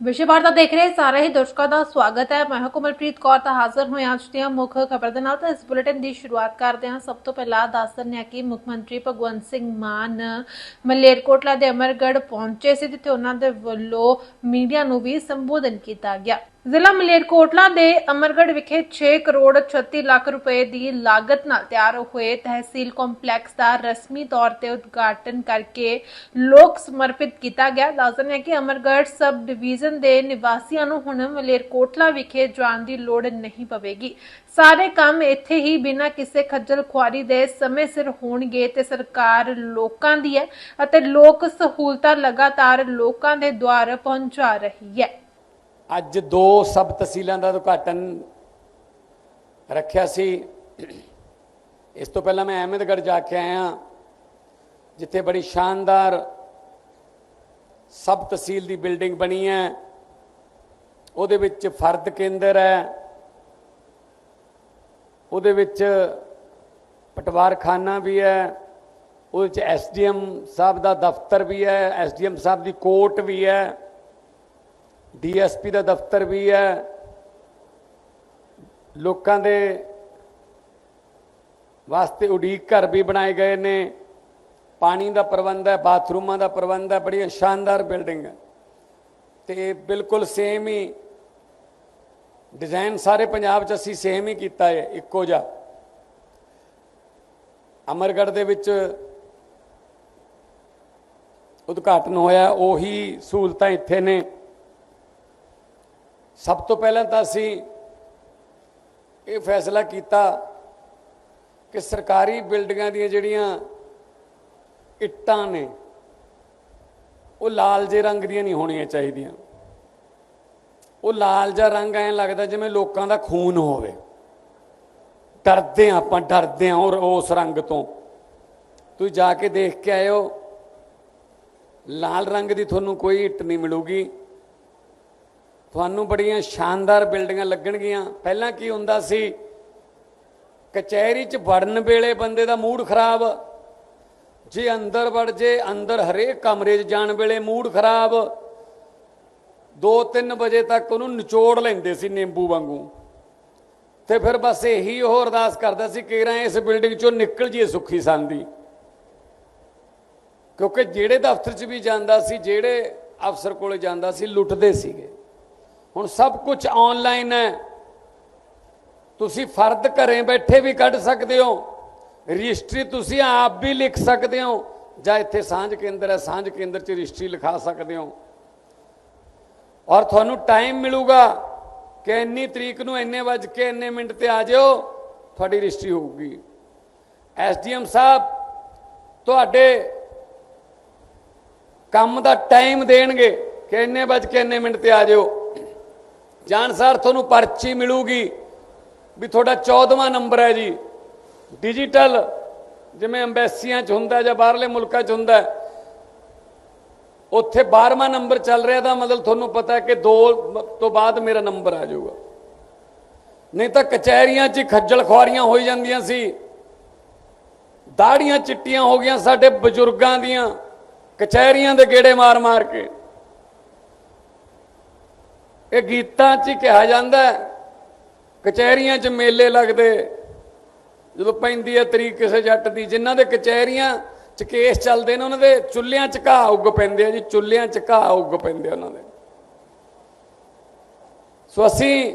ਵਿਸ਼ੇਵਾਰ ਦਾ ਦੇਖ ਰਹੇ ਸਾਰੇ ਹੀ ਦਰਸ਼ਕਾਂ ਦਾ ਸਵਾਗਤ ਹੈ। ਮੈਂ ਹਾਂ ਕੋਮਲਪ੍ਰੀਤ ਕੌਰ, ਤਾਂ ਹਾਜ਼ਰ ਹੋਇਆ ਅੱਜ ਦੀਆਂ ਮੁੱਖ ਖਬਰ ਦੇ ਨਾਲ। ਤਾਂ ਇਸ ਬੁਲੇਟਿਨ ਦੀ ਸ਼ੁਰੂਆਤ ਕਰਦੇ ਹਾਂ। ਸਭ ਤੋਂ ਪਹਿਲਾਂ ਦੱਸ ਦਿੰਦੇ ਹਾਂ ਕਿ ਮੁੱਖ ਮੰਤਰੀ ਭਗਵੰਤ ਸਿੰਘ ਮਾਨ ਮਲੇਰਕੋਟਲਾ ਦੇ ਅਮਰਗੜ ਪਹੁੰਚੇ ਸੀ, ਜਿੱਥੇ ਉਹਨਾਂ ਦੇ ਵੱਲੋਂ ਮੀਡੀਆ ਨੂੰ ਵੀ ਸੰਬੋਧਨ ਕੀਤਾ ਗਿਆ। ਜ਼ਿਲ੍ਹਾ ਮਲੇਰਕੋਟਲਾ ਦੇ ਅਮਰਗੜ੍ਹ ਵਿਖੇ 6 ਕਰੋੜ 36 ਲੱਖ ਰੁਪਏ ਦੀ ਲਾਗਤ ਨਾਲ ਤਿਆਰ ਹੋਏ ਤਹਿਸੀਲ ਕੰਪਲੈਕਸ ਦਾ ਰਸਮੀ ਤੌਰ ਤੇ ਉਦਘਾਟਨ ਕਰਕੇ ਲੋਕ ਸਮਰਪਿਤ ਕੀਤਾ ਗਿਆ। ਦੱਸਦੇ ਹਾਂ ਕਿ ਅਮਰਗੜ੍ਹ ਸਬ ਡਿਵੀਜ਼ਨ ਦੇ ਨਿਵਾਸੀਆਂ ਨੂੰ ਹੁਣ ਮਲੇਰਕੋਟਲਾ ਵਿਖੇ ਜਾਣ ਦੀ ਲੋੜ ਨਹੀਂ ਪਵੇਗੀ। ਸਾਰੇ ਕੰਮ ਇੱਥੇ ਹੀ ਬਿਨਾਂ ਕਿਸੇ ਖੱਜਲ ਖੁਆਰੀ ਦੇ ਸਮੇਂ ਸਿਰ ਹੋਣਗੇ ਤੇ ਸਰਕਾਰ ਲੋਕਾਂ ਦੀ ਹੈ ਅਤੇ ਲੋਕ ਸਹੂਲਤਾਂ ਲਗਾਤਾਰ ਲੋਕਾਂ ਦੇ ਦੁਆਰ ਪਹੁੰਚਾ ਰਹੀ ਹੈ। ਅੱਜ ਦੋ ਸਬ ਤਹਿਸੀਲਾਂ ਦਾ ਉਦਘਾਟਨ ਰੱਖਿਆ ਸੀ। ਇਸ ਤੋਂ ਪਹਿਲਾਂ ਮੈਂ ਅਹਿਮਦਗੜ੍ਹ ਜਾ ਕੇ ਆਇਆ ਜਿੱਥੇ ਬੜੀ ਸ਼ਾਨਦਾਰ ਸਬ ਤਹਿਸੀਲ ਦੀ ਬਿਲਡਿੰਗ ਬਣੀ ਹੈ। ਉਹਦੇ ਵਿੱਚ ਫਰਦ ਕੇਂਦਰ ਹੈ। ਉਹਦੇ ਵਿੱਚ ਪਟਵਾਰਖਾਨਾ ਵੀ ਹੈ। ਉਹਦੇ ਵਿੱਚ ਐਸਡੀਐਮ ਸਾਹਿਬ ਦਾ ਦਫ਼ਤਰ ਵੀ ਹੈ। ਐਸਡੀਐਮ ਸਾਹਿਬ ਦੀ ਕੋਰਟ ਵੀ ਹੈ। ਡੀਐਸਪੀ ਦਾ ਦਫ਼ਤਰ ਵੀ ਹੈ। ਲੋਕਾਂ ਦੇ ਵਾਸਤੇ ਉਡੀਕ ਘਰ ਵੀ ਬਣਾਏ ਗਏ ਨੇ। ਪਾਣੀ ਦਾ ਪ੍ਰਬੰਧ ਹੈ, ਬਾਥਰੂਮਾਂ ਦਾ ਪ੍ਰਬੰਧ ਹੈ ਬੜੀ ਸ਼ਾਨਦਾਰ ਬਿਲਡਿੰਗ ਹੈ। ਤੇ ਬਿਲਕੁਲ ਸੇਮ ਹੀ ਡਿਜ਼ਾਈਨ ਸਾਰੇ ਪੰਜਾਬ 'ਚ ਅਸੀਂ ਸੇਮ ਹੀ ਕੀਤਾ ਹੈ, ਇੱਕੋ ਜਿਹਾ। ਅਮਰਗੜ੍ਹ ਦੇ ਵਿੱਚ ਉਦਘਾਟਨ ਹੋਇਆ, ਉਹੀ ਸਹੂਲਤਾਂ ਇੱਥੇ ਨੇ। ਸਭ ਤੋਂ ਪਹਿਲਾਂ ਤਾਂ ਅਸੀਂ ਇਹ ਫੈਸਲਾ ਕੀਤਾ ਕਿ ਸਰਕਾਰੀ ਬਿਲਡਿੰਗਾਂ ਦੀਆਂ ਜਿਹੜੀਆਂ ਇੱਟਾਂ ਨੇ, ਉਹ ਲਾਲ ਜੇ ਰੰਗ ਦੀਆਂ ਨਹੀਂ ਹੋਣੀਆਂ ਚਾਹੀਦੀਆਂ। ਉਹ ਲਾਲ ਜਿਹਾ ਰੰਗ ਐਂ ਲੱਗਦਾ ਜਿਵੇਂ ਲੋਕਾਂ ਦਾ ਖੂਨ ਹੋਵੇ। ਡਰਦੇ ਹਾਂ ਆਪਾਂ, ਡਰਦੇ ਹਾਂ ਔਰ ਉਸ ਰੰਗ ਤੋਂ। ਤੁਸੀਂ ਜਾ ਕੇ ਦੇਖ ਕੇ ਆਇਓ। ਲਾਲ ਰੰਗ ਦੀ ਤੁਹਾਨੂੰ ਕੋਈ ਇੱਟ ਨਹੀਂ ਮਿਲੂਗੀ। ਤੁਹਾਨੂੰ ਬੜੀਆਂ ਸ਼ਾਨਦਾਰ ਬਿਲਡਿੰਗਾਂ ਲੱਗਣਗੀਆਂ। ਪਹਿਲਾਂ ਕੀ ਹੁੰਦਾ ਸੀ? ਕਚਹਿਰੀ 'ਚ ਵੜਨ ਵੇਲੇ ਬੰਦੇ ਦਾ ਮੂਡ ਖਰਾਬ। ਜੇ ਅੰਦਰ ਵੜ ਜੇ, ਅੰਦਰ ਹਰੇਕ ਕਮਰੇ 'ਚ ਜਾਣ ਵੇਲੇ ਮੂਡ ਖਰਾਬ। 2-3 ਵਜੇ ਤੱਕ ਉਹਨੂੰ ਨਿਚੋੜ ਲੈਂਦੇ ਸੀ ਨਿੰਬੂ ਵਾਂਗੂ। ਤੇ ਫਿਰ ਬਸ ਇਹੀ ਉਹ ਅਰਦਾਸ ਕਰਦਾ ਸੀ ਕਿਰਾਂ ਇਸ ਬਿਲਡਿੰਗ 'ਚੋਂ ਨਿਕਲ ਜੀਏ ਸੁੱਖੀ ਸੰਦੀ ਕਿਉਂਕਿ ਜਿਹੜੇ ਦਫ਼ਤਰ 'ਚ ਵੀ ਜਾਂਦਾ ਸੀ, ਜਿਹੜੇ ਅਫਸਰ ਕੋਲੇ ਜਾਂਦਾ ਸੀ, ਲੁੱਟਦੇ ਸੀਗੇ। ਹੁਣ ਸਭ ਕੁਝ ਆਨਲਾਈਨ ਹੈ। ਤੁਸੀਂ ਫਰਦ ਘਰੇ ਬੈਠੇ ਵੀ ਕੱਢ ਸਕਦੇ ਹੋ। ਰਜਿਸਟਰੀ ਤੁਸੀਂ ਆਪ ਵੀ ਲਿਖ ਸਕਦੇ ਹੋ। ਜਾਂ ਇੱਥੇ ਸਾਂਝ ਕੇਂਦਰ ਹੈ, ਸਾਂਝ ਕੇਂਦਰ 'ਚ ਰਜਿਸਟਰੀ ਲਿਖਾ ਸਕਦੇ ਹੋ। ਔਰ ਤੁਹਾਨੂੰ ਟਾਈਮ ਮਿਲੂਗਾ ਕਿ ਇੰਨੀ ਤਰੀਕ ਨੂੰ ਇੰਨੇ ਵਜ ਕੇ ਇੰਨੇ ਮਿੰਟ ਤੇ ਆ ਜਿਓ, ਤੁਹਾਡੀ ਰਜਿਸਟਰੀ ਹੋਊਗੀ। ਐਸਡੀਐਮ ਸਾਹਿਬ, ਤੁਹਾਡੇ ਕੰਮ ਦਾ ਟਾਈਮ ਦੇਣਗੇ ਕਿ ਇੰਨੇ ਵਜ ਕੇ ਇੰਨੇ ਮਿੰਟ ਤੇ ਆ ਜਿਓ। ਜਾਣ ਜਾਣਸਾਰ ਤੁਹਾਨੂੰ ਪਰਚੀ ਮਿਲੂਗੀ ਵੀ ਤੁਹਾਡਾ 14ਵਾਂ ਨੰਬਰ ਹੈ ਜੀ। ਡਿਜੀਟਲ ਜਿਵੇਂ ਐਮਬੈਸੀਆਂ 'ਚ ਹੁੰਦਾ ਜਾਂ ਬਾਹਰਲੇ ਮੁਲਕਾਂ 'ਚ ਹੁੰਦਾ, ਉੱਥੇ 12ਵਾਂ ਨੰਬਰ ਚੱਲ ਰਿਹਾ ਤਾਂ ਮਤਲਬ ਤੁਹਾਨੂੰ ਪਤਾ ਕਿ 2 ਤੋਂ ਬਾਅਦ ਮੇਰਾ ਨੰਬਰ ਆ ਜਾਊਗਾ। ਨਹੀਂ ਤਾਂ ਕਚਹਿਰੀਆਂ 'ਚ ਖੱਜਲ ਖੁਆਰੀਆਂ ਹੋਈ ਜਾਂਦੀਆਂ ਸੀ। ਦਾੜੀਆਂ ਚਿੱਟੀਆਂ ਹੋ ਗਈਆਂ ਸਾਡੇ ਬਜ਼ੁਰਗਾਂ ਦੀਆਂ, ਕਚਹਿਰੀਆਂ ਦੇ ਗੇੜੇ ਮਾਰ-ਮਾਰ ਕੇ। ਇਹ ਗੀਤਾਂ 'ਚ ਹੀ ਕਿਹਾ ਜਾਂਦਾ ਕਚਹਿਰੀਆਂ 'ਚ ਮੇਲੇ ਲੱਗਦੇ। ਜਦੋਂ ਪੈਂਦੀ ਹੈ ਤਰੀਕ ਕਿਸੇ ਜੱਟ ਦੀ, ਜਿਨ੍ਹਾਂ ਦੇ ਕਚਹਿਰੀਆਂ 'ਚ ਕੇਸ ਚੱਲਦੇ ਨੇ, ਉਹਨਾਂ ਦੇ ਚੁੱਲ੍ਹਿਆਂ 'ਚ ਘਾਹ ਉੱਗ ਪੈਂਦੇ ਆ ਜੀ, ਚੁੱਲ੍ਹਿਆਂ 'ਚ ਘਾਹ ਉੱਗ ਪੈਂਦੇ ਉਹਨਾਂ ਦੇ। ਸੋ ਅਸੀਂ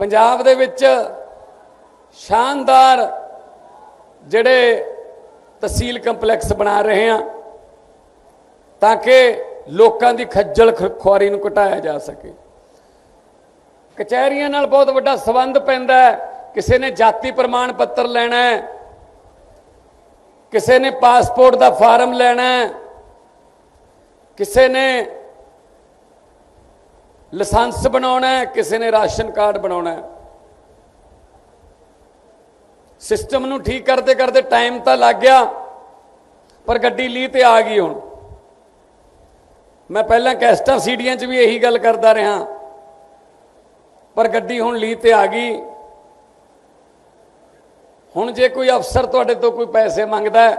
ਪੰਜਾਬ ਦੇ ਵਿੱਚ ਸ਼ਾਨਦਾਰ ਜਿਹੜੇ ਤਹਿਸੀਲ ਕੰਪਲੈਕਸ ਬਣਾ ਰਹੇ ਹਾਂ, ਤਾਂ ਕਿ ਲੋਕਾਂ ਦੀ ਖੱਜਲ ਖੁਆਰੀ ਨੂੰ ਘਟਾਇਆ ਜਾ ਸਕੇ। ਕਚਹਿਰੀਆਂ ਨਾਲ ਬਹੁਤ ਵੱਡਾ ਸਬੰਧ ਪੈਂਦਾ ਹੈ। ਕਿਸੇ ਨੇ ਜਾਤੀ ਪ੍ਰਮਾਣ ਪੱਤਰ ਲੈਣਾ ਹੈ। ਕਿਸੇ ਨੇ ਪਾਸਪੋਰਟ ਦਾ ਫਾਰਮ ਲੈਣਾ ਹੈ। ਕਿਸੇ ਨੇ ਲਾਇਸੈਂਸ ਬਣਾਉਣਾ ਹੈ। ਕਿਸੇ ਨੇ ਰਾਸ਼ਨ ਕਾਰਡ ਬਣਾਉਣਾ ਹੈ। ਸਿਸਟਮ ਨੂੰ ਠੀਕ ਕਰਦੇ ਕਰਦੇ ਟਾਈਮ ਤਾਂ ਲੱਗ ਗਿਆ, ਪਰ ਗੱਡੀ ਲੀ ਤੇ ਆ ਗਈ ਹੁਣ। ਮੈਂ ਪਹਿਲਾਂ ਕੈਸਟਾਂ ਸੀਡੀਆਂ 'ਚ ਵੀ ਇਹੀ ਗੱਲ ਕਰਦਾ ਰਿਹਾ। ਪਰ ਗੱਡੀ ਹੁਣ ਲੀ ਤੇ ਆ ਗਈ। ਹੁਣ ਜੇ ਕੋਈ ਅਫਸਰ ਤੁਹਾਡੇ ਤੋਂ ਕੋਈ ਪੈਸੇ ਮੰਗਦਾ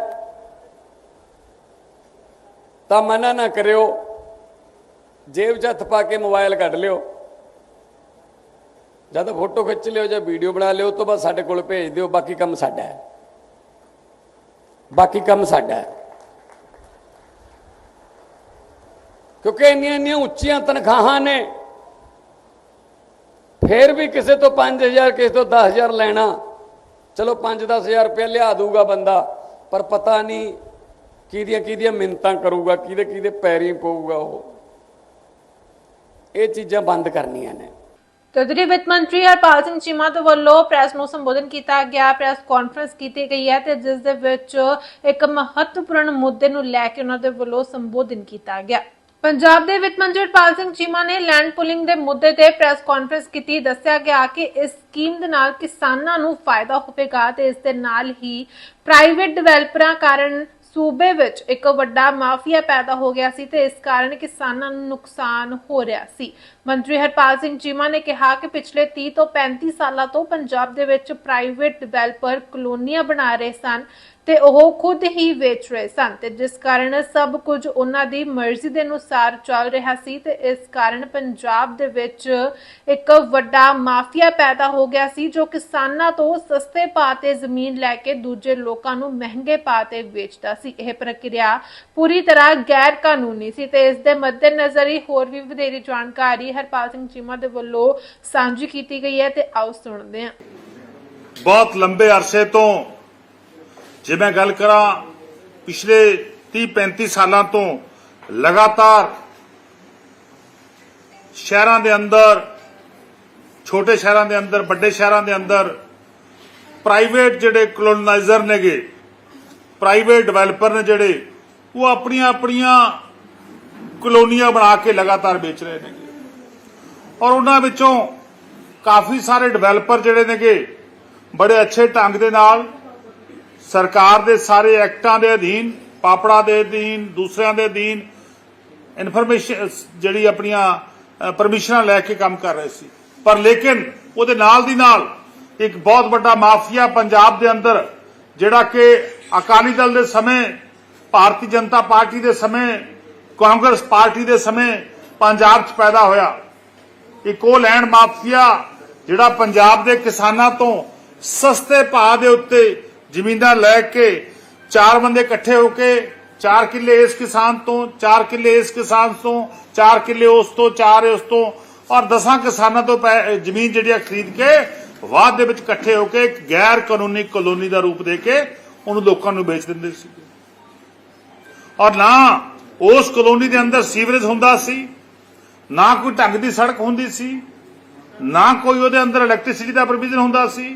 ਤਾਂ ਮਨਾ ਨਾ ਕਰਿਓ। ਜੇਬ 'ਚ ਹੱਥ ਪਾ ਕੇ ਮੋਬਾਈਲ ਕੱਢ ਲਿਓ। ਜਦ ਫੋਟੋ ਖਿੱਚ ਲਿਓ ਜਾਂ ਵੀਡੀਓ ਬਣਾ ਲਿਓ ਉਸ ਤੋਂ ਬਾਅਦ ਸਾਡੇ ਕੋਲ ਭੇਜ ਦਿਓ। ਬਾਕੀ ਕੰਮ ਸਾਡਾ ਹੈ। ਬਾਕੀ ਕੰਮ ਸਾਡਾ ਹੈ। ਕਿਉਂਕਿ ਇੰਨੀਆਂ ਇੰਨੀਆਂ ਉੱਚੀਆਂ ਤਨਖਾਹਾਂ ਨੇ। ਫੇਰ ਵੀ ਕਿਸੇ ਤੋਂ 5000 ਕਿਸੇ ਤੋਂ 10000 ਲੈਣਾ। ਚਲੋ 5-10000 ਰੁਪਏ ਲਿਆ ਦੂਗਾ ਬੰਦਾ, ਪਰ ਪਤਾ ਨਹੀਂ ਕਿਹਦੀਆਂ ਕਿਹਦੀਆਂ ਮਿੰਤਾਂ ਕਰੂਗਾ, ਕਿਹਦੇ ਕਿਹਦੇ ਪੈਰੀ ਪਊਗਾ ਉਹ। ਇਹ ਚੀਜ਼ਾਂ ਬੰਦ ਕਰਨੀਆਂ ਨੇ। ਕੇਂਦਰੀ ਵਿੱਤ ਮੰਤਰੀ ਹਰਪਾਲ ਸਿੰਘ ਚੀਮਾ ਦੇ ਵੱਲੋਂ ਪ੍ਰੈਸ ਨੂੰ ਸੰਬੋਧਨ ਕੀਤਾ ਗਿਆ, ਪ੍ਰੈਸ ਕਾਨਫਰੰਸ ਕੀਤੀ ਗਈ ਹੈ ਤੇ ਜਿਸ ਦੇ ਵਿੱਚ ਇੱਕ ਮਹੱਤਵਪੂਰਨ ਮੁੱਦੇ ਨੂੰ ਲੈ ਕੇ ਉਹਨਾਂ ਦੇ ਵੱਲੋਂ ਸੰਬੋਧਨ ਕੀਤਾ ਗਿਆ। ਪੰਜਾਬ ਦੇ ਵਿੱਤ ਮੰਤਰੀ ਹਰਪਾਲ ਸਿੰਘ ਚੀਮਾ ਨੇ ਲੈਂਡ ਪੁਲਿੰਗ ਦੇ ਮੁੱਦੇ ਤੇ ਪ੍ਰੈਸ ਕਾਨਫਰੰਸ ਕੀਤੀ। ਦੱਸਿਆ ਗਿਆ ਕਿ ਇਸ ਸਕੀਮ ਦੇ ਨਾਲ ਕਿਸਾਨਾਂ ਨੂੰ ਫਾਇਦਾ ਹੋਵੇਗਾ ਤੇ ਇਸ ਦੇ ਨਾਲ ਹੀ ਪ੍ਰਾਈਵੇਟ ਡਿਵੈਲਪਰਾਂ ਕਾਰਨ ਸੂਬੇ ਵਿੱਚ ਇੱਕ ਵੱਡਾ ਮਾਫੀਆ ਪੈਦਾ ਹੋ ਗਿਆ ਸੀ ਤੇ ਇਸ ਕਾਰਨ ਕਿਸਾਨਾਂ ਨੂੰ ਨੁਕਸਾਨ ਹੋ ਰਿਹਾ ਸੀ। ਮੰਤਰੀ ਹਰਪਾਲ ਸਿੰਘ ਚੀਮਾ ਨੇ ਕਿਹਾ ਕਿ ਪਿਛਲੇ 30 ਤੋਂ 35 ਸਾਲਾਂ ਤੋਂ ਪੰਜਾਬ ਦੇ ਵਿੱਚ ਪ੍ਰਾਈਵੇਟ ਡਿਵੈਲਪਰ ਕਲੋਨੀਆਂ ਬਣਾ ਰਹੇ ਸਨ। ਤੇ ਉਹ ਖੁਦ ਹੀ ਵੇਚ ਰਹੇ ਸਨ ਤੇ ਜਿਸ ਕਾਰਨ ਸਭ ਕੁਝ ਉਹਨਾਂ ਦੀ ਮਰਜ਼ੀ ਦੇ ਅਨੁਸਾਰ ਚੱਲ ਰਿਹਾ ਸੀ ਤੇ ਇਸ ਕਾਰਨ ਪੰਜਾਬ ਦੇ ਵਿੱਚ ਇੱਕ ਵੱਡਾ ਮਾਫੀਆ ਪੈਦਾ ਹੋ ਗਿਆ ਸੀ ਜੋ ਕਿਸਾਨਾਂ ਤੋਂ ਸਸਤੇ ਭਾਅ ਤੇ ਜ਼ਮੀਨ ਲੈ ਕੇ ਦੂਜੇ ਲੋਕਾਂ ਨੂੰ ਮਹਿੰਗੇ ਭਾਅ ਤੇ ਵੇਚਦਾ ਸੀ। ਇਹ ਪ੍ਰਕਿਰਿਆ ਪੂਰੀ ਤਰ੍ਹਾਂ ਗੈਰ ਕਾਨੂੰਨੀ ਸੀ ਤੇ ਇਸ ਦੇ ਮੱਦੇਨਜ਼ਰ ਹੀ ਹੋਰ ਵੀ ਵਧੇਰੀ ਜਾਣਕਾਰੀ ਹਰਪਾਲ ਸਿੰਘ ਚੀਮਾ ਦੇ ਵੱਲੋਂ ਸਾਂਝੀ ਕੀਤੀ ਗਈ ਹੈ ਤੇ ਆਓ ਸੁਣਦੇ ਹਾਂ। ਬਹੁਤ ਲੰਬੇ ਅਰਸੇ ਤੋਂ ਜੇ ਮੈਂ ਗੱਲ ਕਰਾਂ ਪਿਛਲੇ 30 35 ਸਾਲਾਂ ਤੋਂ ਲਗਾਤਾਰ ਸ਼ਹਿਰਾਂ ਦੇ ਅੰਦਰ, ਛੋਟੇ ਸ਼ਹਿਰਾਂ ਦੇ ਅੰਦਰ, ਵੱਡੇ ਸ਼ਹਿਰਾਂ ਦੇ ਅੰਦਰ ਪ੍ਰਾਈਵੇਟ ਜਿਹੜੇ ਕਲੋਨਾਈਜ਼ਰ ਨੇਗੇ ਪ੍ਰਾਈਵੇਟ ਡਿਵੈਲਪਰ ਨੇ ਜਿਹੜੇ, ਉਹ ਆਪਣੀਆਂ ਆਪਣੀਆਂ ਕਲੋਨੀਆਂ ਬਣਾ ਕੇ ਲਗਾਤਾਰ ਵੇਚ ਰਹੇ ਨੇਗੇ। ਔਰ ਉਹਨਾਂ ਵਿੱਚੋਂ ਕਾਫੀ ਸਾਰੇ ਡਿਵੈਲਪਰ ਜਿਹੜੇ ਨੇਗੇ, ਬੜੇ ਅੱਛੇ ਢੰਗ ਦੇ ਨਾਲ ਸਰਕਾਰ ਦੇ ਸਾਰੇ ਐਕਟਾਂ ਦੇ ਅਧੀਨ, ਪਾਪੜਾ ਦੇ ਅਧੀਨ, ਦੂਸਰਿਆਂ ਦੇ ਅਧੀਨ ਇਨਫੋਰਮੇਸ਼ਨ ਜਿਹੜੀ ਆਪਣੀਆਂ ਪਰਮਿਸ਼ਨਾਂ ਲੈ ਕੇ ਕੰਮ ਕਰ ਰਹੇ ਸੀ। ਪਰ ਲੇਕਿਨ ਉਹਦੇ ਨਾਲ ਦੀ ਨਾਲ ਇੱਕ ਬਹੁਤ ਵੱਡਾ ਮਾਫੀਆ ਪੰਜਾਬ ਦੇ ਅੰਦਰ, ਜਿਹੜਾ ਕਿ ਅਕਾਲੀ ਦਲ ਦੇ ਸਮੇਂ, ਭਾਰਤੀ ਜਨਤਾ ਪਾਰਟੀ ਦੇ ਸਮੇਂ, ਕਾਂਗਰਸ ਪਾਰਟੀ ਦੇ ਸਮੇਂ ਪੰਜਾਬ 'ਚ ਪੈਦਾ ਹੋਇਆ। ਇੱਕ ਉਹ ਲੈਂਡ ਮਾਫੀਆ ਜਿਹੜਾ ਪੰਜਾਬ ਦੇ ਕਿਸਾਨਾਂ ਤੋਂ ਸਸਤੇ ਭਾਅ ਦੇ ਉੱਤੇ ਜ਼ਮੀਨਾਂ ਲੈ ਕੇ ਚਾਰ ਬੰਦੇ ਇਕੱਠੇ ਹੋ ਕੇ, ਚਾਰ ਕਿੱਲੇ ਇਸ ਕਿਸਾਨ ਤੋਂ, ਚਾਰ ਕਿੱਲੇ ਇਸ ਕਿਸਾਨ ਤੋਂ, ਚਾਰ ਕਿੱਲੇ ਉਸ ਤੋਂ, ਚਾਰ ਉਸ ਤੋਂ, ਔਰ 10 ਕਿਸਾਨਾਂ ਤੋਂ ਜ਼ਮੀਨ ਜਿਹੜੀ ਆ ਖਰੀਦ ਕੇ ਬਾਅਦ ਦੇ ਵਿੱਚ ਇਕੱਠੇ ਹੋ ਕੇ ਗੈਰ ਕਾਨੂੰਨੀ ਕਲੋਨੀ ਦਾ ਰੂਪ ਦੇ ਕੇ ਉਹਨੂੰ ਲੋਕਾਂ ਨੂੰ ਵੇਚ ਦਿੰਦੇ ਸੀ। ਔਰ ਨਾ ਉਸ ਕਲੋਨੀ ਦੇ ਅੰਦਰ ਸੀਵਰੇਜ ਹੁੰਦਾ ਸੀ, ਨਾ ਕੋਈ ਢੰਗ ਦੀ ਸੜਕ ਹੁੰਦੀ ਸੀ, ਨਾ ਕੋਈ ਉਹਦੇ ਅੰਦਰ ਇਲੈਕਟ੍ਰਿਸਿਟੀ ਦਾ ਪ੍ਰੋਵੀਜ਼ਨ ਹੁੰਦਾ ਸੀ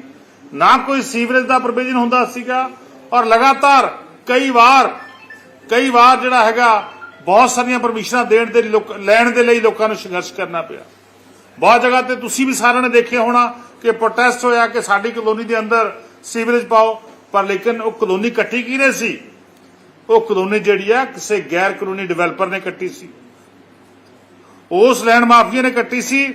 ਨਾ ਕੋਈ ਸੀਵਰੇਜ ਦਾ ਪ੍ਰੋਵੀਜ਼ਨ ਹੁੰਦਾ ਸੀਗਾ। ਔਰ ਲਗਾਤਾਰ ਕਈ ਵਾਰ ਕਈ ਵਾਰ ਜਿਹੜਾ ਹੈਗਾ, ਬਹੁਤ ਸਾਰੀਆਂ ਪਰਮਿਸ਼ਨਾਂ ਦੇਣ ਦੇ ਲੈਣ ਦੇ ਲਈ ਲੋਕਾਂ ਨੂੰ ਸੰਘਰਸ਼ ਕਰਨਾ ਪਿਆ। ਬਹੁਤ ਜਗ੍ਹਾ ਤੇ ਤੁਸੀਂ ਵੀ ਸਾਰਿਆਂ ਨੇ ਦੇਖਿਆ ਹੋਣਾ ਕਿ ਪ੍ਰੋਟੈਸਟ ਹੋਇਆ ਕਿ ਸਾਡੀ ਕਲੋਨੀ ਦੇ ਅੰਦਰ ਸੀਵਰੇਜ ਪਾਓ। ਪਰ ਲੇਕਿਨ ਉਹ ਕਲੋਨੀ ਕੱਟੀ ਕਿਹਨੇ ਸੀ? ਉਹ ਕਲੋਨੀ ਜਿਹੜੀ ਆ, ਕਿਸੇ ਗੈਰ ਕਾਨੂੰਨੀ ਡਿਵੈਲਪਰ ਨੇ ਕੱਟੀ ਸੀ। ਉਸ ਲੈਂਡ ਮਾਫੀਆ ਨੇ ਕੱਟੀ ਸੀ,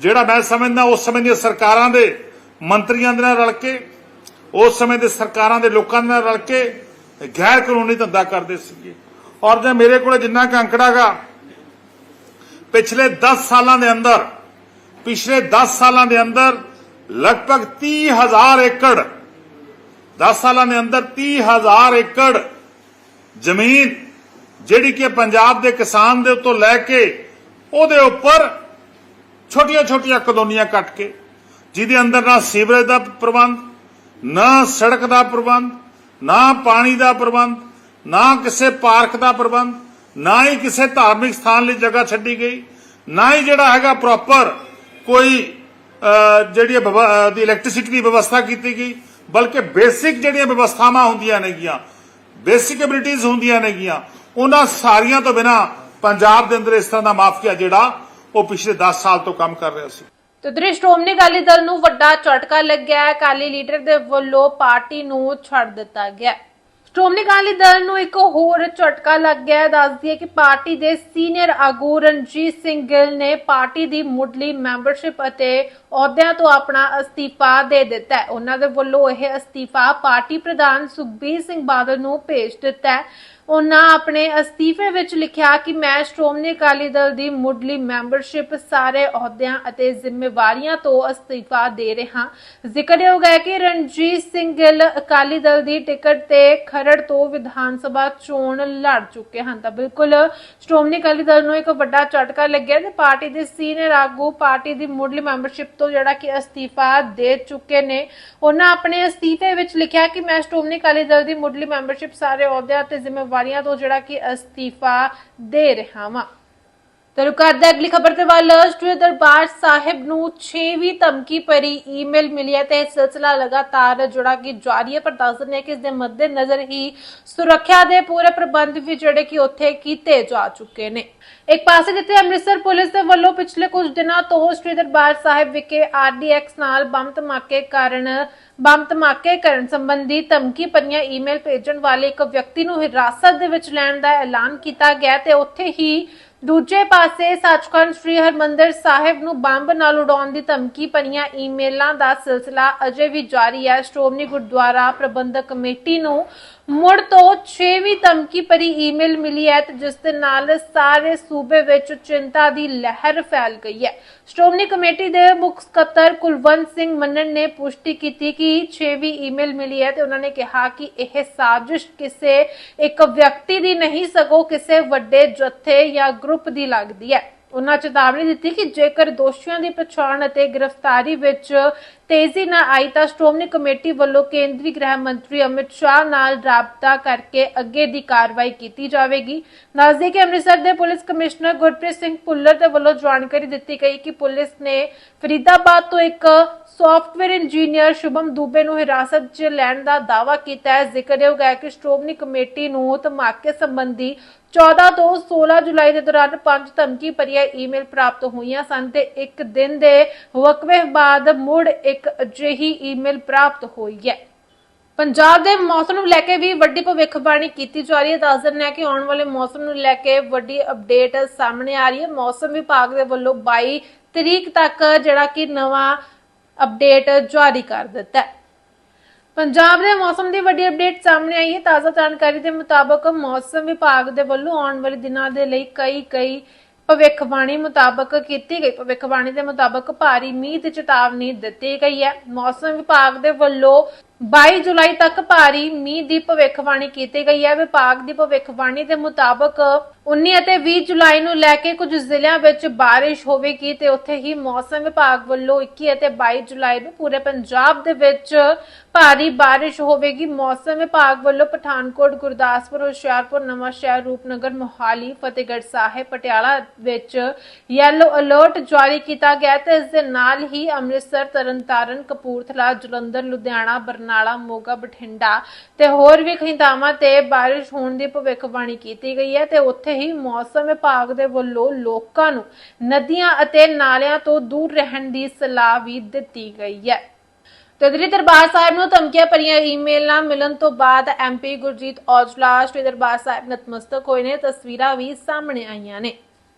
ਜਿਹੜਾ ਮੈਂ ਸਮਝਦਾ ਉਸ ਸਮੇਂ ਦੀਆਂ ਸਰਕਾਰਾਂ ਦੇ ਮੰਤਰੀਆਂ ਦੇ ਨਾਲ ਰਲ ਕੇ, ਉਸ ਸਮੇਂ ਦੇ ਸਰਕਾਰਾਂ ਦੇ ਲੋਕਾਂ ਦੇ ਨਾਲ ਰਲ ਕੇ ਗੈਰ ਕਾਨੂੰਨੀ ਧੰਦਾ ਕਰਦੇ ਸੀਗੇ। ਔਰ ਜੇ ਮੇਰੇ ਕੋਲ ਜਿੰਨਾ ਕੁ ਅੰਕੜਾ ਗਾ, ਪਿਛਲੇ 10 ਸਾਲਾਂ ਦੇ ਅੰਦਰ, ਪਿਛਲੇ 10 ਸਾਲਾਂ ਦੇ ਅੰਦਰ ਲਗਭਗ 30000 ਏਕੜ 10 ਸਾਲਾਂ ਦੇ ਅੰਦਰ 30000 ਏਕੜ ਜ਼ਮੀਨ ਜਿਹੜੀ ਕਿ ਪੰਜਾਬ ਦੇ ਕਿਸਾਨ ਦੇ ਉੱਤੋਂ ਲੈ ਕੇ ਉਹਦੇ ਉੱਪਰ ਛੋਟੀਆਂ ਛੋਟੀਆਂ ਕਲੋਨੀਆਂ ਕੱਟ ਕੇ ਜਿਹਦੇ ਅੰਦਰ ਨਾ ਸੀਵਰੇਜ ਦਾ ਪ੍ਰਬੰਧ ਨਾ ਸੜਕ ਦਾ ਪ੍ਰਬੰਧ ਨਾ ਪਾਣੀ ਦਾ ਪ੍ਰਬੰਧ ਨਾ ਕਿਸੇ ਪਾਰਕ ਦਾ ਪ੍ਰਬੰਧ ਨਾ ਹੀ ਕਿਸੇ ਧਾਰਮਿਕ ਸਥਾਨ ਲਈ ਜਗ੍ਹਾ ਛੱਡੀ ਗਈ ਨਾ ਹੀ ਜਿਹੜਾ ਹੈਗਾ ਪ੍ਰੋਪਰ ਕੋਈ ਅਹ, ਜਿਹੜੀ ਦੀ ਇਲੈਕਟ੍ਰਿਸਿਟੀ ਦੀ ਵਿਵਸਥਾ ਕੀਤੀ ਗਈ ਬਲਕਿ ਬੇਸਿਕ ਜਿਹੜੀਆਂ ਵਿਵਸਥਾਵਾਂ ਹੁੰਦੀਆਂ ਨੇਗੀਆਂ ਬੇਸਿਕ ਐਬਿਲਿਟੀਜ਼ ਹੁੰਦੀਆਂ ਨੇਗੀਆਂ ਉਹਨਾਂ ਸਾਰੀਆਂ ਤੋਂ ਬਿਨਾ ਪੰਜਾਬ ਦੇ ਅੰਦਰ ਇਸ ਤਰ੍ਹਾਂ ਦਾ ਮਾਫੀਆ ਜਿਹੜਾ ਉਹ ਪਿਛਲੇ 10 ਸਾਲ ਤੋਂ ਕੰਮ ਕਰ ਰਿਹਾ ਸੀ। ਤੇ ਉਧਰ ਸ਼੍ਰੋਮਣੀ ਅਕਾਲੀ ਦਲ ਨੂੰ ਵੱਡਾ ਝਟਕਾ ਲੱਗਿਆ ਹੈ। ਅਕਾਲੀ ਲੀਡਰ ਦੇ ਵੱਲੋਂ ਪਾਰਟੀ ਨੂੰ ਛੱਡ ਦਿੱਤਾ ਗਿਆ ਸ਼੍ਰੋਮਣੀ ਅਕਾਲੀ ਦਲ ਨੂੰ ਇੱਕ ਹੋਰ ਝਟਕਾ ਲੱਗ ਗਿਆ ਹੈ। ਦੱਸਦੀ ਹੈ ਕਿ ਪਾਰਟੀ ਦੇ ਸੀਨੀਅਰ ਆਗੂ ਰਣਜੀਤ ਸਿੰਘ ਗਿੱਲ ਨੇ ਪਾਰਟੀ ਦੀ ਮੁੱਢਲੀ ਮੈਂਬਰਸ਼ਿਪ ਅਤੇ ਅਹੁਦਿਆਂ ਤੋਂ ਆਪਣਾ ਅਸਤੀਫਾ ਦੇ ਦਿੱਤਾ ਹੈ। ਉਹਨਾਂ ਦੇ ਵੱਲੋਂ ਇਹ ਅਸਤੀਫਾ ਪਾਰਟੀ ਪ੍ਰਧਾਨ ਸੁਖਬੀਰ ਸਿੰਘ ਬਾਦਲ ਨੂੰ ਭੇਜ ਦਿੱਤਾ ਹੈ। ਉਹਨਾਂ ਆਪਣੇ ਅਸਤੀਫੇ ਵਿੱਚ ਲਿਖਿਆ ਕਿ ਮੈਂ ਸ਼੍ਰੋਮਣੀ ਅਕਾਲੀ ਦਲ ਦੀ ਮੁੱਢਲੀ ਮੈਂਬਰਸ਼ਿਪ ਸਾਰੇ ਅਹੁਦਿਆਂ ਅਤੇ ਜ਼ਿੰਮੇਵਾਰੀਆਂ ਤੋਂ ਅਸਤੀਫਾ ਦੇ ਰਿਹਾ ਜ਼ਿਕਰਯੋਗ ਹੈ ਕਿ ਰਣਜੀਤ ਸਿੰਘ ਗਿੱਲ ਅਕਾਲੀ ਦਲ ਦੀ ਟਿਕਟ ਤੇ ਖਰੜ ਤੋਂ ਵਿਧਾਨ ਸਭਾ ਚੋਣ ਲੜ ਚੁੱਕੇ ਹਨ। ਤਾਂ ਬਿਲਕੁਲ ਸ਼੍ਰੋਮਣੀ ਅਕਾਲੀ ਦਲ ਨੂੰ ਇੱਕ ਵੱਡਾ ਝਟਕਾ ਲੱਗਿਆ ਤੇ ਪਾਰਟੀ ਦੇ ਸੀਨੀਅਰ ਆਗੂ ਪਾਰਟੀ ਦੀ ਮੁੱਢਲੀ ਮੈਂਬਰਸ਼ਿਪ ਤੋਂ ਜਿਹੜਾ ਕਿ ਅਸਤੀਫਾ ਦੇ ਚੁੱਕੇ ਨੇ। ਉਹਨਾਂ ਆਪਣੇ ਅਸਤੀਫੇ ਵਿੱਚ ਲਿਖਿਆ ਕਿ ਮੈਂ ਸ਼੍ਰੋਮਣੀ ਅਕਾਲੀ ਦਲ ਦੀ ਮੁੱਢਲੀ ਮੈਂਬਰਸ਼ਿਪ ਸਾਰੇ ਅਹੁਦਿਆਂ ਅਤੇ ਜ਼ਿੰਮੇਵਾਰੀਆਂ ਤੋਂ ਜਿਹੜਾ ਕਿ ਅਸਤੀਫਾ ਦੇ ਰਿਹਾ ਵਾਂ। ਤੇ ਰੁਕ ਅਗਲੀ ਖਬਰ ਤੇ ਵੱਲ ਸ੍ਰੀ ਦਰਬਾਰ ਸਾਹਿਬ ਨੂੰ 6ਵੀਂ ਧਮਕੀ ਭਰੀ ਈਮੇਲ ਮਿਲੀ ਹੈ ਤੇ ਇਹ ਸਿਲਸਿਲਾ ਲਗਾਤਾਰ ਜਿਹੜਾ ਕਿ ਜਾਰੀ ਹੈ, ਪਰ ਦੱਸ ਦਿੰਦੇ ਕਿ ਇਸ ਦੇ ਮੱਦੇ ਨਜ਼ਰ ਹੀ ਸੁਰੱਖਿਆ ਦੇ ਪੂਰੇ ਪ੍ਰਬੰਧ ਵੀ ਜਿਹੜੇ ਕਿ ਉੱਥੇ ਕੀਤੇ ਜਾ ਚੁੱਕੇ ਨੇ। ਇੱਕ ਪਾਸੇ ਜਿੱਥੇ ਅੰਮ੍ਰਿਤਸਰ ਪੁਲਿਸ ਦੇ ਵੱਲੋਂ ਪਿਛਲੇ ਕੁਝ ਦਿਨਾਂ ਤੋਂ ਸ੍ਰੀ ਦਰਬਾਰ ਸਾਹਿਬ ਵਿਖੇ ਆਰਡੀਐਕਸ ਨਾਲ ਬੰਬ ਧਮਾਕੇ ਕਾਰਨ, ਬੰਬ ਧਮਾਕੇ ਕਰਨ ਸੰਬੰਧੀ ਧਮਕੀ ਭਰੀਆਂ ਈਮੇਲ ਭੇਜਣ ਵਾਲੇ ਇੱਕ ਵਿਅਕਤੀ ਨੂੰ ਹਿਰਾਸਤ ਦੇ ਵਿੱਚ ਲੈਣ ਦਾ ਐਲਾਨ ਕੀਤਾ ਗਿਆ ਤੇ ਉੱਥੇ ਹੀ ਦੂਜੇ ਪਾਸੇ ਸੱਚਖੰਡ ਸ੍ਰੀ ਹਰਮੰਦਰ ਸਾਹਿਬ ਨੂੰ ਬੰਬ ਨਾਲ ਉਡਾਉਣ ਦੀ ਧਮਕੀ ਭਰੀਆਂ ਈਮੇਲਾਂ ਦਾ ਸਿਲਸਿਲਾ ਅਜੇ ਵੀ ਜਾਰੀ ਹੈ। ਸ਼੍ਰੋਮਣੀ ਗੁਰਦੁਆਰਾ ਪ੍ਰਬੰਧਕ ਕਮੇਟੀ ਨੂੰ ਮੁੜ ਤੋਂ 6ਵੀਂ ਧਮਕੀ ਭਰੀ ਈਮੇਲ ਮਿਲੀ ਹੈ ਤੇ ਜਿਸ ਦੇ ਨਾਲ ਸਾਰੇ ਸੂਬੇ ਵਿੱਚ ਚਿੰਤਾ ਦੀ ਲਹਿਰ ਫੈਲ ਗਈ ਹੈ। ਸ਼੍ਰੋਮਣੀ ਕਮੇਟੀ ਦੇ ਮੁੱਖ ਸਕੱਤਰ ਕੁਲਵੰਤ ਸਿੰਘ ਮੰਨਣ ਨੇ ਪੁਸ਼ਟੀ ਕੀਤੀ ਕਿ 6ਵੀਂ ਈਮੇਲ ਮਿਲੀ ਹੈ ਤੇ ਉਹਨਾਂ ਨੇ ਕਿਹਾ ਕਿ ਇਹ ਸਾਜ਼ਿਸ਼ ਕਿਸੇ ਇੱਕ ਵਿਅਕਤੀ ਦੀ ਨਹੀਂ, ਸਗੋਂ ਕਿਸੇ ਵੱਡੇ ਜਥੇ ਜਾਂ ਗਰੁੱਪ ਦੀ ਲੱਗਦੀ ਹੈ। ਉਹਨਾਂ ਚੇਤਾਵਨੀ ਦਿੱਤੀ ਕਿ ਜੇਕਰ ਦੋਸ਼ੀਆਂ ਦੀ ਪਛਾਣ ਅਤੇ ਗ੍ਰਿਫਤਾਰੀ ਵਿੱਚ ਤੇਜ਼ੀ ਨਾ ਆਈ ਤਾਂ ਸ਼੍ਰੋਮਣੀ ਕਮੇਟੀ ਵੱਲੋਂ ਕੇਂਦਰੀ ਗ੍ਰਹਿ ਮੰਤਰੀ ਅਮਿਤ ਸ਼ਾਹ ਨਾਲ ਰਾਬਤਾ ਕਰਕੇ ਅੱਗੇ ਦੀ ਕਾਰਵਾਈ ਕੀਤੀ ਜਾਵੇਗੀ। ਨਜ਼ਦੀਕ ਅੰਮ੍ਰਿਤਸਰ ਦੇ ਪੁਲਿਸ ਕਮਿਸ਼ਨਰ ਗੁਰਪ੍ਰੀਤ ਸਿੰਘ ਭੁੱਲਰ ਦੇ ਵੱਲੋਂ ਜਾਣਕਾਰੀ ਦਿੱਤੀ ਗਈ ਕਿ ਪੁਲਿਸ ਨੇ ਫਰੀਦਾਬਾਦ ਤੋਂ ਇੱਕ ਸੌਫਟਵੇਅਰ ਇੰਜੀਨੀਅਰ ਸ਼ੁਭਮ ਦੂਬੇ ਨੂੰ ਹਿਰਾਸਤ 'ਚ ਲੈਣ ਦਾ ਦਾਅਵਾ ਕੀਤਾ ਹੈ। ਜ਼ਿਕਰਯੋਗ ਹੈ ਕਿ ਸ਼੍ਰੋਮਣੀ ਕਮੇਟੀ ਨੂੰ ਧਮਾਕੇ ਸੰਬੰਧੀ 14 ਤੋਂ 16 ਜੁਲਾਈ ਦੇ ਦੌਰਾਨ ਪੰਜ ਧਮਕੀ ਭਰੀਆਂ ਈਮੇਲ ਪ੍ਰਾਪਤ ਹੋਈਆਂ ਸਨ ਤੇ ਇੱਕ ਦਿਨ ਦੇ ਵਕਫੇ ਬਾਅਦ ਮੁੜ ਇੱਕ ਅਜਿਹੀ ਈਮੇਲ ਪ੍ਰਾਪਤ ਹੋਈ ਹੈ। ਪੰਜਾਬ ਦੇ ਮੌਸਮ ਨੂੰ ਲੈ ਕੇ ਵੀ ਵੱਡੀ ਭਵਿੱਖਬਾਣੀ ਕੀਤੀ ਜਾ ਰਹੀ ਹੈ। ਦੱਸ ਦਿੰਦੇ ਹਾਂ ਕਿ ਆਉਣ ਵਾਲੇ ਮੌਸਮ ਨੂੰ ਲੈ ਕੇ ਵੱਡੀ ਅਪਡੇਟ ਸਾਹਮਣੇ ਆ ਰਹੀ ਹੈ। ਮੌਸਮ ਵਿਭਾਗ ਦੇ ਵੱਲੋਂ 22 ਤਰੀਕ ਤੱਕ ਜਿਹੜਾ ਕਿ ਨਵਾਂ ਅਪਡੇਟ ਜਾਰੀ ਕਰ ਦਿੱਤਾ ਹੈ। ਪੰਜਾਬ ਦੇ ਮੌਸਮ ਦੀ ਵੱਡੀ ਅਪਡੇਟ ਸਾਹਮਣੇ ਆਈ ਹੈ। ਤਾਜ਼ਾ ਜਾਣਕਾਰੀ ਦੇ ਮੁਤਾਬਕ ਮੌਸਮ ਵਿਭਾਗ ਦੇ ਵੱਲੋਂ ਆਉਣ ਵਾਲੇ ਦਿਨਾਂ ਦੇ ਲਈ ਕਈ ਕਈ ਭਵਿੱਖਬਾਣੀ ਮੁਤਾਬਕ ਕੀਤੀ ਗਈ। ਭਵਿੱਖਬਾਣੀ ਦੇ ਮੁਤਾਬਕ ਭਾਰੀ ਮੀਂਹ ਦੀ ਚੇਤਾਵਨੀ ਦਿੱਤੀ ਗਈ ਹੈ। ਮੌਸਮ ਵਿਭਾਗ ਦੇ ਵੱਲੋਂ 22 ਜੁਲਾਈ ਤੱਕ ਭਾਰੀ ਮੀਂਹ ਦੀ ਭਵਿੱਖਬਾਣੀ ਕੀਤੀ ਗਈ ਹੈ। ਵਿਭਾਗ ਦੀ ਭਵਿੱਖਬਾਣੀ ਦੇ ਮੁਤਾਬਕ 19 ਅਤੇ 20 ਜੁਲਾਈ ਨੂੰ ਲੈ ਕੇ ਕੁਝ ਜ਼ਿਲ੍ਹਿਆਂ ਵਿੱਚ بارش ਹੋਵੇਗੀ ਤੇ ਉੱਥੇ ਹੀ ਮੌਸਮ ਵਿਭਾਗ ਵੱਲੋਂ 21 ਅਤੇ 22 ਜੁਲਾਈ ਨੂੰ ਪੂਰੇ ਪੰਜਾਬ ਦੇ ਵਿੱਚ ਭਾਰੀ بارش ਹੋਵੇਗੀ ਮੌਸਮ ਵਿਭਾਗ ਵੱਲੋਂ ਪਠਾਨਕੋਟ ਗੁਰਦਾਸਪੁਰ ਹੁਸ਼ਿਆਰਪੁਰ ਨਵਾਂ ਸ਼ਹਿਰ ਰੂਪਨਗਰ ਮੋਹਾਲੀ ਫਤਿਹਗੜ੍ਹ ਸਾਹਿਬ ਪਟਿਆਲਾ ਵਿੱਚ ਯੈਲੋ ਅਲਰਟ ਜਾਰੀ ਕੀਤਾ ਗਿਆ ਹੈ ਤੇ ਇਸ ਦੇ ਨਾਲ ਹੀ ਅੰਮ੍ਰਿਤਸਰ ਤਰਨਤਾਰਨ ਕਪੂਰਥਲਾ ਜਲੰਧਰ ਲੁਧਿਆਣਾ ਬਰਨਾਲਾ ਮੋਗਾ ਬਠਿੰਡਾ ਤੇ ਹੋਰ ਵੀ ਕਈ ਥਾਵਾਂ ਤੇ بارش ਹੋਣ ਦੀ ਭਵਿੱਖਬਾਣੀ ਕੀਤੀ ਗਈ ਹੈ ਤੇ ਉੱਥੇ ਹੀ ਮੌਸਮ ਵਿਭਾਗ ਦੇ ਵੱਲੋਂ ਲੋਕਾਂ ਨੂੰ ਨਦੀਆਂ ਅਤੇ ਨਾਲਿਆਂ ਤੋਂ ਦੂਰ ਰਹਿਣ ਦੀ ਸਲਾਹ ਵੀ ਦਿੱਤੀ ਗਈ ਹੈ। ਤੇ ਸ੍ਰੀ ਦਰਬਾਰ ਸਾਹਿਬ ਨੂੰ ਧਮਕੀਆਂ ਭਰੀਆਂ ਈਮੇਲਾਂ ਮਿਲਣ ਤੋਂ ਬਾਅਦ ਐਮਪੀ ਗੁਰਜੀਤ ਔਜਲਾ ਸ੍ਰੀ ਦਰਬਾਰ ਸਾਹਿਬ ਨਤਮਸਤਕ ਹੋਏ ਨੇ। ਤਸਵੀਰਾਂ ਵੀ ਸਾਹਮਣੇ ਆਈਆਂ ਨੇ।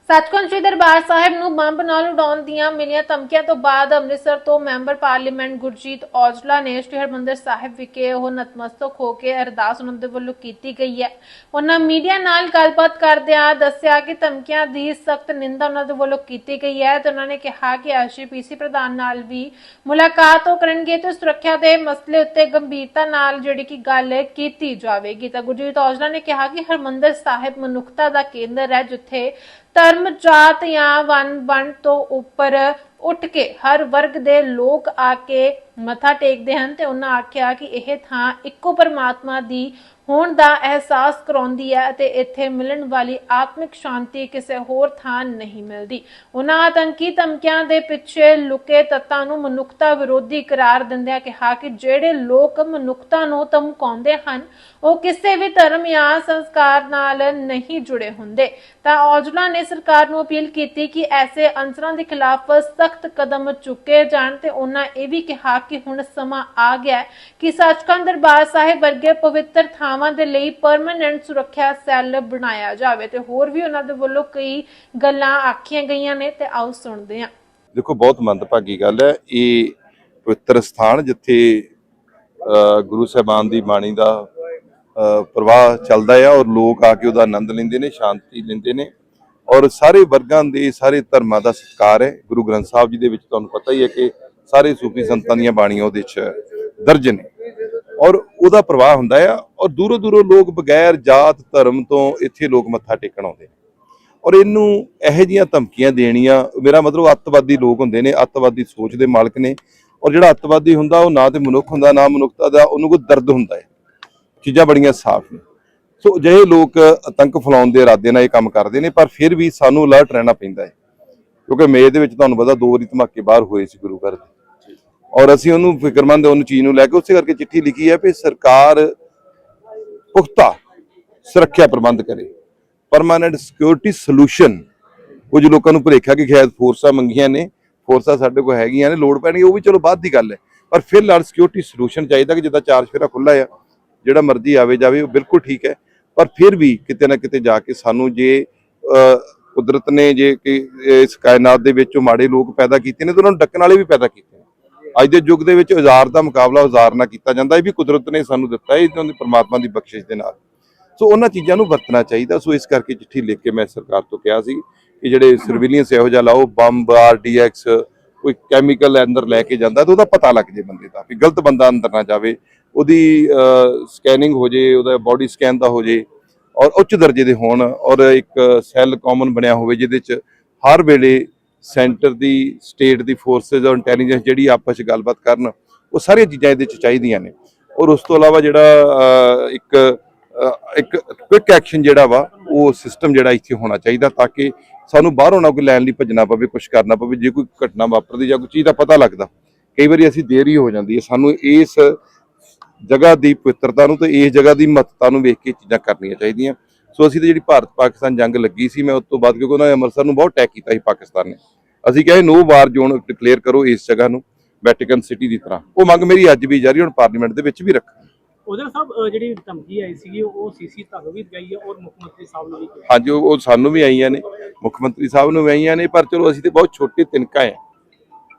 ਸੱਚਖੰਡ ਸ੍ਰੀ ਦਰਬਾਰ ਸਾਹਿਬ ਨੂੰ ਬੰਬ ਨਾਲ ਉਡਾਉਣ ਦੀਆਂ ਮਿਲੀਆਂ ਧਮਕੀਆਂ ਤੋਂ ਬਾਅਦ ਅੰਮ੍ਰਿਤਸਰ ਤੋਂ ਮੈਂਬਰ ਪਾਰਲੀਮੈਂਟ ਗੁਰਜੀਤ ਔਜਲਾ ਨੇ ਸ੍ਰੀ ਹਰਮੰਦਰ ਸਾਹਿਬ ਵਿਖੇ ਉਹ ਨਤਮਸਤਕ ਹੋ ਕੇ ਅਰਦਾਸ ਉਹਨਾਂ ਦੇ ਵੱਲੋਂ ਕੀਤੀ ਗਈ ਹੈ। ਉਹਨਾਂ ਮੀਡੀਆ ਨਾਲ ਗੱਲਬਾਤ ਕਰਦਿਆਂ ਦੱਸਿਆ ਕਿ ਧਮਕੀਆਂ ਦੀ ਸਖਤ ਨਿੰਦਾ ਉਹਨਾਂ ਦੇ ਵੱਲੋਂ ਕੀਤੀ ਗਈ ਹੈ ਤੇ ਉਹਨਾਂ ਨੇ ਕਿਹਾ ਕਿ ਐਸਜੀਪੀਸੀ ਪ੍ਰਧਾਨ ਨਾਲ ਵੀ ਮੁਲਾਕਾਤ ਉਹ ਕਰਨਗੇ ਤੇ ਸੁਰੱਖਿਆ ਦੇ ਮਸਲੇ ਉੱਤੇ ਗੰਭੀਰਤਾ ਨਾਲ ਜਿਹੜੀ ਕਿ ਗੱਲ ਕੀਤੀ ਜਾਵੇਗੀ। ਤਾਂ ਗੁਰਜੀਤ ਔਜਲਾ ਨੇ ਕਿਹਾ ਕਿ ਹਰਮੰਦਰ ਸਾਹਿਬ ਮਨੁੱਖਤਾ ਦਾ ਕੇਂਦਰ ਹੈ ਜਿੱਥੇ ਧਰਮ ਜਾਤ ਜਾਂ ਵੰਨ ਵੰਨ ਤੋਂ ਉੱਪਰ ਉੱਠ ਕੇ ਹਰ ਵਰਗ ਦੇ ਲੋਕ ਆ ਕੇ ਮੱਥਾ ਟੇਕਦੇ ਹਨ ਤੇ ਉਹਨਾਂ ਆਖਿਆ ਕਿ ਇਹ ਥਾਂ ਇੱਕੋ ਪਰਮਾਤਮਾ ਦੀ ਹੋਣ ਦਾ ਅਹਿਸਾਸ ਕਰਾਉਂਦੀ ਹੈ ਅਤੇ ਇੱਥੇ ਮਿਲਣ ਵਾਲੀ ਆਤਮਿਕ ਸ਼ਾਂਤੀ ਕਿਸੇ ਹੋਰ ਥਾਂ ਨਹੀਂ ਮਿਲਦੀ। ਉਹਨਾਂ ਆਤੰਕੀ ਧਮਕੀਆਂ ਦੇ ਪਿੱਛੇ ਲੁਕੇ ਤੱਤਾਂ ਨੂੰ ਮਨੁੱਖਤਾ ਵਿਰੋਧੀ ਕਰਾਰ ਦਿੰਦਿਆਂ ਕਿਹਾ ਕਿ ਜਿਹੜੇ ਲੋਕ ਮਨੁੱਖਤਾ ਨੂੰ ਧਮਕਾਉਂਦੇ ਹਨ, ਉਹ ਕਿਸੇ ਵੀ ਧਰਮ ਜਾਂ ਸੰਸਕਾਰ ਨਾਲ ਨਹੀਂ ਜੁੜੇ ਹੁੰਦੇ। ਤਾਂ ਔਜਲਾ ਨੇ ਸਰਕਾਰ ਨੂੰ ਅਪੀਲ ਕੀਤੀ ਕਿ ਐਸੇ ਅਨਸਰਾਂ ਦੇ ਖਿਲਾਫ ਸਖਤ ਕਦਮ ਚੁੱਕੇ ਜਾਣ ਤੇ ਉਹਨਾਂ ਇਹ ਵੀ ਕਿਹਾ ਕਿ ਹੁਣ ਸਮਾਂ ਆ ਗਿਆ ਕਿ ਸੱਚਖੰਡ ਦਰਬਾਰ ਸਾਹਿਬ ਵਰਗੇ ਪਵਿੱਤਰ ਥਾਂ ਥਾਵਾਂ ਦੇ ਲਈ ਪਰਮਨੈਂਟ ਸੁਰੱਖਿਆ ਸੈੱਲ ਬਣਾਇਆ ਜਾਵੇ ਤੇ ਹੋਰ ਵੀ ਉਹਨਾਂ ਦੇ ਵੱਲੋਂ ਕਈ ਗੱਲਾਂ ਆਖੀਆਂ ਗਈਆਂ ਨੇ ਤੇ ਆਓ ਸੁਣਦੇ ਹਾਂ। ਦੇਖੋ, ਬਹੁਤ ਮੰਦਭਾਗੀ ਗੱਲ ਹੈ। ਇਹ ਪਵਿੱਤਰ ਸਥਾਨ ਜਿੱਥੇ ਗੁਰੂ ਸਾਹਿਬਾਨ ਦੀ ਬਾਣੀ ਦਾ ਪ੍ਰਵਾਹ ਚੱਲਦਾ ਹੈ ਔਰ ਲੋਕ ਆ ਕੇ ਉਹਦਾ ਆਨੰਦ ਲੈਂਦੇ ਨੇ, ਸ਼ਾਂਤੀ ਲੈਂਦੇ ਨੇ ਔਰ ਸਾਰੇ ਵਰਗਾਂ ਦੇ, ਸਾਰੇ ਧਰਮਾਂ ਦਾ ਸਤਿਕਾਰ ਹੈ। ਗੁਰੂ ਗ੍ਰੰਥ ਸਾਹਿਬ ਜੀ ਦੇ ਵਿੱਚ ਤੁਹਾਨੂੰ ਪਤਾ ਹੀ ਹੈ ਕਿ ਸਾਰੇ ਸੂਫੀ ਸੰਤਾਂ ਦੀਆਂ ਬਾਣੀਆਂ ਉਹਦੇ 'ਚ ਦਰਜ ਨੇ। ਔਰ ਉਹਦਾ ਪ੍ਰਵਾਹ ਹੁੰਦਾ ਆ ਔਰ ਦੂਰੋਂ ਦੂਰੋਂ ਲੋਕ ਬਗੈਰ ਜਾਤ, ਧਰਮ ਤੋਂ ਇੱਥੇ ਲੋਕ ਮੱਥਾ ਟੇਕਣ ਆਉਂਦੇ ਨੇ। ਔਰ ਇਹਨੂੰ ਇਹੋ ਜੀਆਂ ਧਮਕੀਆਂ ਦੇਣੀਆਂ, ਮੇਰਾ ਮਤਲਬ ਅੱਤਵਾਦੀ ਲੋਕ ਹੁੰਦੇ ਨੇ, ਅੱਤਵਾਦੀ ਸੋਚ ਦੇ ਮਾਲਕ ਨੇ। ਔਰ ਜਿਹੜਾ ਅੱਤਵਾਦੀ ਹੁੰਦਾ, ਉਹ ਨਾ ਤੇ ਮਨੁੱਖ ਹੁੰਦਾ, ਨਾ ਮਨੁੱਖਤਾ ਦਾ, ਉਹਨੂੰ ਕੋਈ ਦਰਦ ਹੁੰਦਾ ਹੈ। ਚੀਜ਼ਾਂ ਬੜੀਆਂ ਸਾਫ਼ ਨੇ। ਸੋ ਅਜਿਹੇ ਲੋਕ ਆਤੰਕ ਫੈਲਾਉਣ ਦੇ ਇਰਾਦੇ ਨਾਲ ਇਹ ਕੰਮ ਕਰਦੇ ਨੇ, ਪਰ ਫਿਰ ਵੀ ਸਾਨੂੰ ਅਲਰਟ ਰਹਿਣਾ ਪੈਂਦਾ ਹੈ। ਕਿਉਂਕਿ ਮੇਜ ਦੇ ਵਿੱਚ ਤੁਹਾਨੂੰ ਪਤਾ ਦੋ ਵਾਰੀ ਧਮਾਕੇ ਬਾਹਰ ਹੋਏ ਸੀ ਗੁਰੂ ਘਰ ਦੇ। ਔਰ ਅਸੀਂ ਉਹਨੂੰ ਫਿਕਰਮੰਦ ਉਹਨੂੰ ਚੀਜ਼ ਨੂੰ ਲੈ ਕੇ ਉਸੇ ਕਰਕੇ ਚਿੱਠੀ ਲਿਖੀ ਹੈ ਵੀ ਸਰਕਾਰ ਪੁਖਤਾ ਸੁਰੱਖਿਆ ਪ੍ਰਬੰਧ ਕਰੇ। ਪਰਮਾਨੈਂਟ ਸਿਕਿਉਰਿਟੀ ਸੋਲੂਸ਼ਨ ਕੁਝ ਲੋਕਾਂ ਨੂੰ ਭੁਲੇਖਾ ਕਿ ਖੈਰ ਫੋਰਸਾਂ ਮੰਗੀਆਂ ਨੇ, ਫੋਰਸਾਂ ਸਾਡੇ ਕੋਲ ਹੈਗੀਆਂ ਨੇ, ਲੋੜ ਪੈਣੀ, ਉਹ ਵੀ ਚਲੋ ਬਾਅਦ ਦੀ ਗੱਲ ਹੈ। ਪਰ ਫਿਰ ਫਿਲਹਾਲ ਸਿਕਿਉਰਿਟੀ ਸੋਲੂਸ਼ਨ ਚਾਹੀਦਾ ਕਿ ਜਿੱਦਾਂ ਚਾਰ ਫੇਰਾ ਖੁੱਲਾ ਆ, ਜਿਹੜਾ ਮਰਜ਼ੀ ਆਵੇ ਜਾਵੇ, ਉਹ ਬਿਲਕੁਲ ਠੀਕ ਹੈ। ਪਰ ਫਿਰ ਵੀ ਕਿਤੇ ਨਾ ਕਿਤੇ ਜਾ ਕੇ ਸਾਨੂੰ ਜੇ ਕੁਦਰਤ ਨੇ ਜੇ ਕਿ ਇਸ ਕਾਇਨਾਤ ਦੇ ਵਿੱਚ ਉਹ ਮਾੜੇ ਲੋਕ ਪੈਦਾ ਕੀਤੇ ਨੇ, ਤਾਂ ਉਹਨਾਂ ਨੂੰ ਡੱਕਣ ਵਾਲੇ ਵੀ ਪੈਦਾ ਕੀਤੇ ਨੇ। ਅੱਜ ਦੇ ਯੁੱਗ ਦੇ ਵਿੱਚ ਔਜ਼ਾਰ ਦਾ ਮੁਕਾਬਲਾ ਔਜ਼ਾਰ ਨਾਲ ਕੀਤਾ ਜਾਂਦਾ, ਇਹ ਵੀ ਕੁਦਰਤ ਨੇ ਸਾਨੂੰ ਦਿੱਤਾ ਇਹ ਇਹਨਾਂ ਦੀ ਦੀ ਬਖਸ਼ਿਸ਼ ਦੇ ਨਾਲ। ਸੋ ਉਹਨਾਂ ਚੀਜ਼ਾਂ ਨੂੰ ਵਰਤਣਾ ਚਾਹੀਦਾ। ਸੋ ਇਸ ਕਰਕੇ ਚਿੱਠੀ ਲਿਖ ਕੇ ਮੈਂ ਸਰਕਾਰ ਤੋਂ ਕਿਹਾ ਸੀ ਕਿ ਜਿਹੜੇ ਸਰਵੀਲੀਅੰਸ ਇਹੋ ਜਿਹਾ ਲਾਓ, ਬੰਬ ਆਰਡੀਐਕਸ ਕੋਈ ਕੈਮੀਕਲ ਅੰਦਰ ਲੈ ਕੇ ਜਾਂਦਾ ਤਾਂ ਉਹਦਾ ਪਤਾ ਲੱਗ ਜੇ ਬੰਦੇ ਦਾ ਵੀ ਗਲਤ ਬੰਦਾ ਅੰਦਰ ਨਾ ਜਾਵੇ। ਉਹਦੀ ਸਕੈਨਿੰਗ ਹੋ ਜੇ, ਉਹਦਾ ਬਾਡੀ ਸਕੈਨ ਦਾ ਹੋ ਜੇ ਔਰ ਉੱਚ ਦਰਜੇ ਦੇ ਹੋਣ ਔਰ ਇੱਕ ਸੈੱਲ ਕਾਮਨ ਬਣਿਆ ਹੋਵੇ ਜਿਹਦੇ ਚ ਹਰ ਵੇਲੇ ਸੈਂਟਰ ਦੀ, ਸਟੇਟ ਦੀ ਫੋਰਸਸ ਔਰ ਇੰਟੈਲੀਜੈਂਸ ਜਿਹੜੀ ਆਪਸ ਚ ਗੱਲਬਾਤ ਕਰਨ, ਉਹ ਸਾਰੀਆਂ ਚੀਜ਼ਾਂ ਇਹਦੇ ਚ ਚਾਹੀਦੀਆਂ ਨੇ। ਔਰ ਉਸ ਤੋਂ ਇਲਾਵਾ ਜਿਹੜਾ ਇੱਕ ਇੱਕ ਕੁਇਕ ਐਕਸ਼ਨ ਜਿਹੜਾ ਵਾ, ਉਹ ਸਿਸਟਮ ਜਿਹੜਾ ਇੱਥੇ ਹੋਣਾ ਚਾਹੀਦਾ ਤਾਂ ਕਿ ਸਾਨੂੰ ਬਾਹਰੋਂ ਨਾ ਕੋਈ ਲੈਣ ਲਈ ਭੱਜਣਾ ਪਵੇ ਕੁਝ ਕਰਨਾ ਪਵੇ, ਜੇ ਕੋਈ ਘਟਨਾ ਵਾਪਰਦੀ ਜਾਂ ਕੋਈ ਚੀਜ਼ ਦਾ ਪਤਾ ਲੱਗਦਾ, ਕਈ ਵਾਰੀ ਅਸੀਂ ਦੇਰ ਹੀ ਹੋ ਜਾਂਦੀ ਹੈ। ਸਾਨੂੰ ਇਸ ਜਗ੍ਹਾ ਦੀ ਪਵਿੱਤਰਤਾ ਨੂੰ ਤੇ ਇਸ ਜਗ੍ਹਾ ਦੀ ਮਹੱਤਤਾ ਨੂੰ ਵੇਖ ਕੇ ਚੀਜ਼ਾਂ ਕਰਨੀਆਂ ਚਾਹੀਦੀਆਂ। ਸੋ ਅਸੀਂ ਤੇ ਜਿਹੜੀ ਭਾਰਤ ਪਾਕਿਸਤਾਨ ਜੰਗ ਲੱਗੀ ਸੀ, ਮੈਂ ਉਸ ਤੋਂ ਬਾਅਦ ਕਿਉਂਕਿ ਉਹਨਾਂ ਨੇ ਅੰਮ੍ਰਿਤਸਰ ਨੂੰ ਬਹੁਤ ਅਟੈਕ ਕੀਤਾ ਸੀ, ਪਾਕਿਸਤਾਨ ਨੇ। ਅਸੀਂ ਕਿਹਾ ਨੋ ਵਾਰ ਜ਼ੋਨ ਡਿਕਲੇਅਰ ਕਰੋ ਇਸ ਜਗ੍ਹਾ ਨੂੰ ਵੈਟੀਕਨ ਸਿਟੀ ਦੀ ਤਰ੍ਹਾਂ। ਉਹ ਮੰਗ ਮੇਰੀ ਅੱਜ ਵੀ ਜਾਰੀ ਹੁਣ ਪਾਰਲੀਮੈਂਟ ਦੇ ਵਿੱਚ ਵੀ ਰੱਖ। ਉਹਦੇ ਸਾਹਿਬ ਜਿਹੜੀ ਧਮਕੀ ਆਈ ਸੀਗੀ ਉਹ ਸੀਸੀ ਤੱਕ ਵੀ ਗਈ ਹੈ ਔਰ ਮੁੱਖ ਮੰਤਰੀ ਸਾਹਿਬ ਨੂੰ ਵੀ? ਕਿਹਾ ਹਾਂਜੀ ਉਹ ਉਹ ਸਾਨੂੰ ਵੀ ਆਈਆਂ ਨੇ। ਮੁੱਖ ਮੰਤਰੀ ਸਾਹਿਬ ਨੂੰ ਵੀ ਆਈਆਂ ਨੇ ਪਰ ਚਲੋ ਅਸੀਂ ਤੇ ਬਹੁਤ ਛੋਟੇ ਤਿਨਕਾ ਆ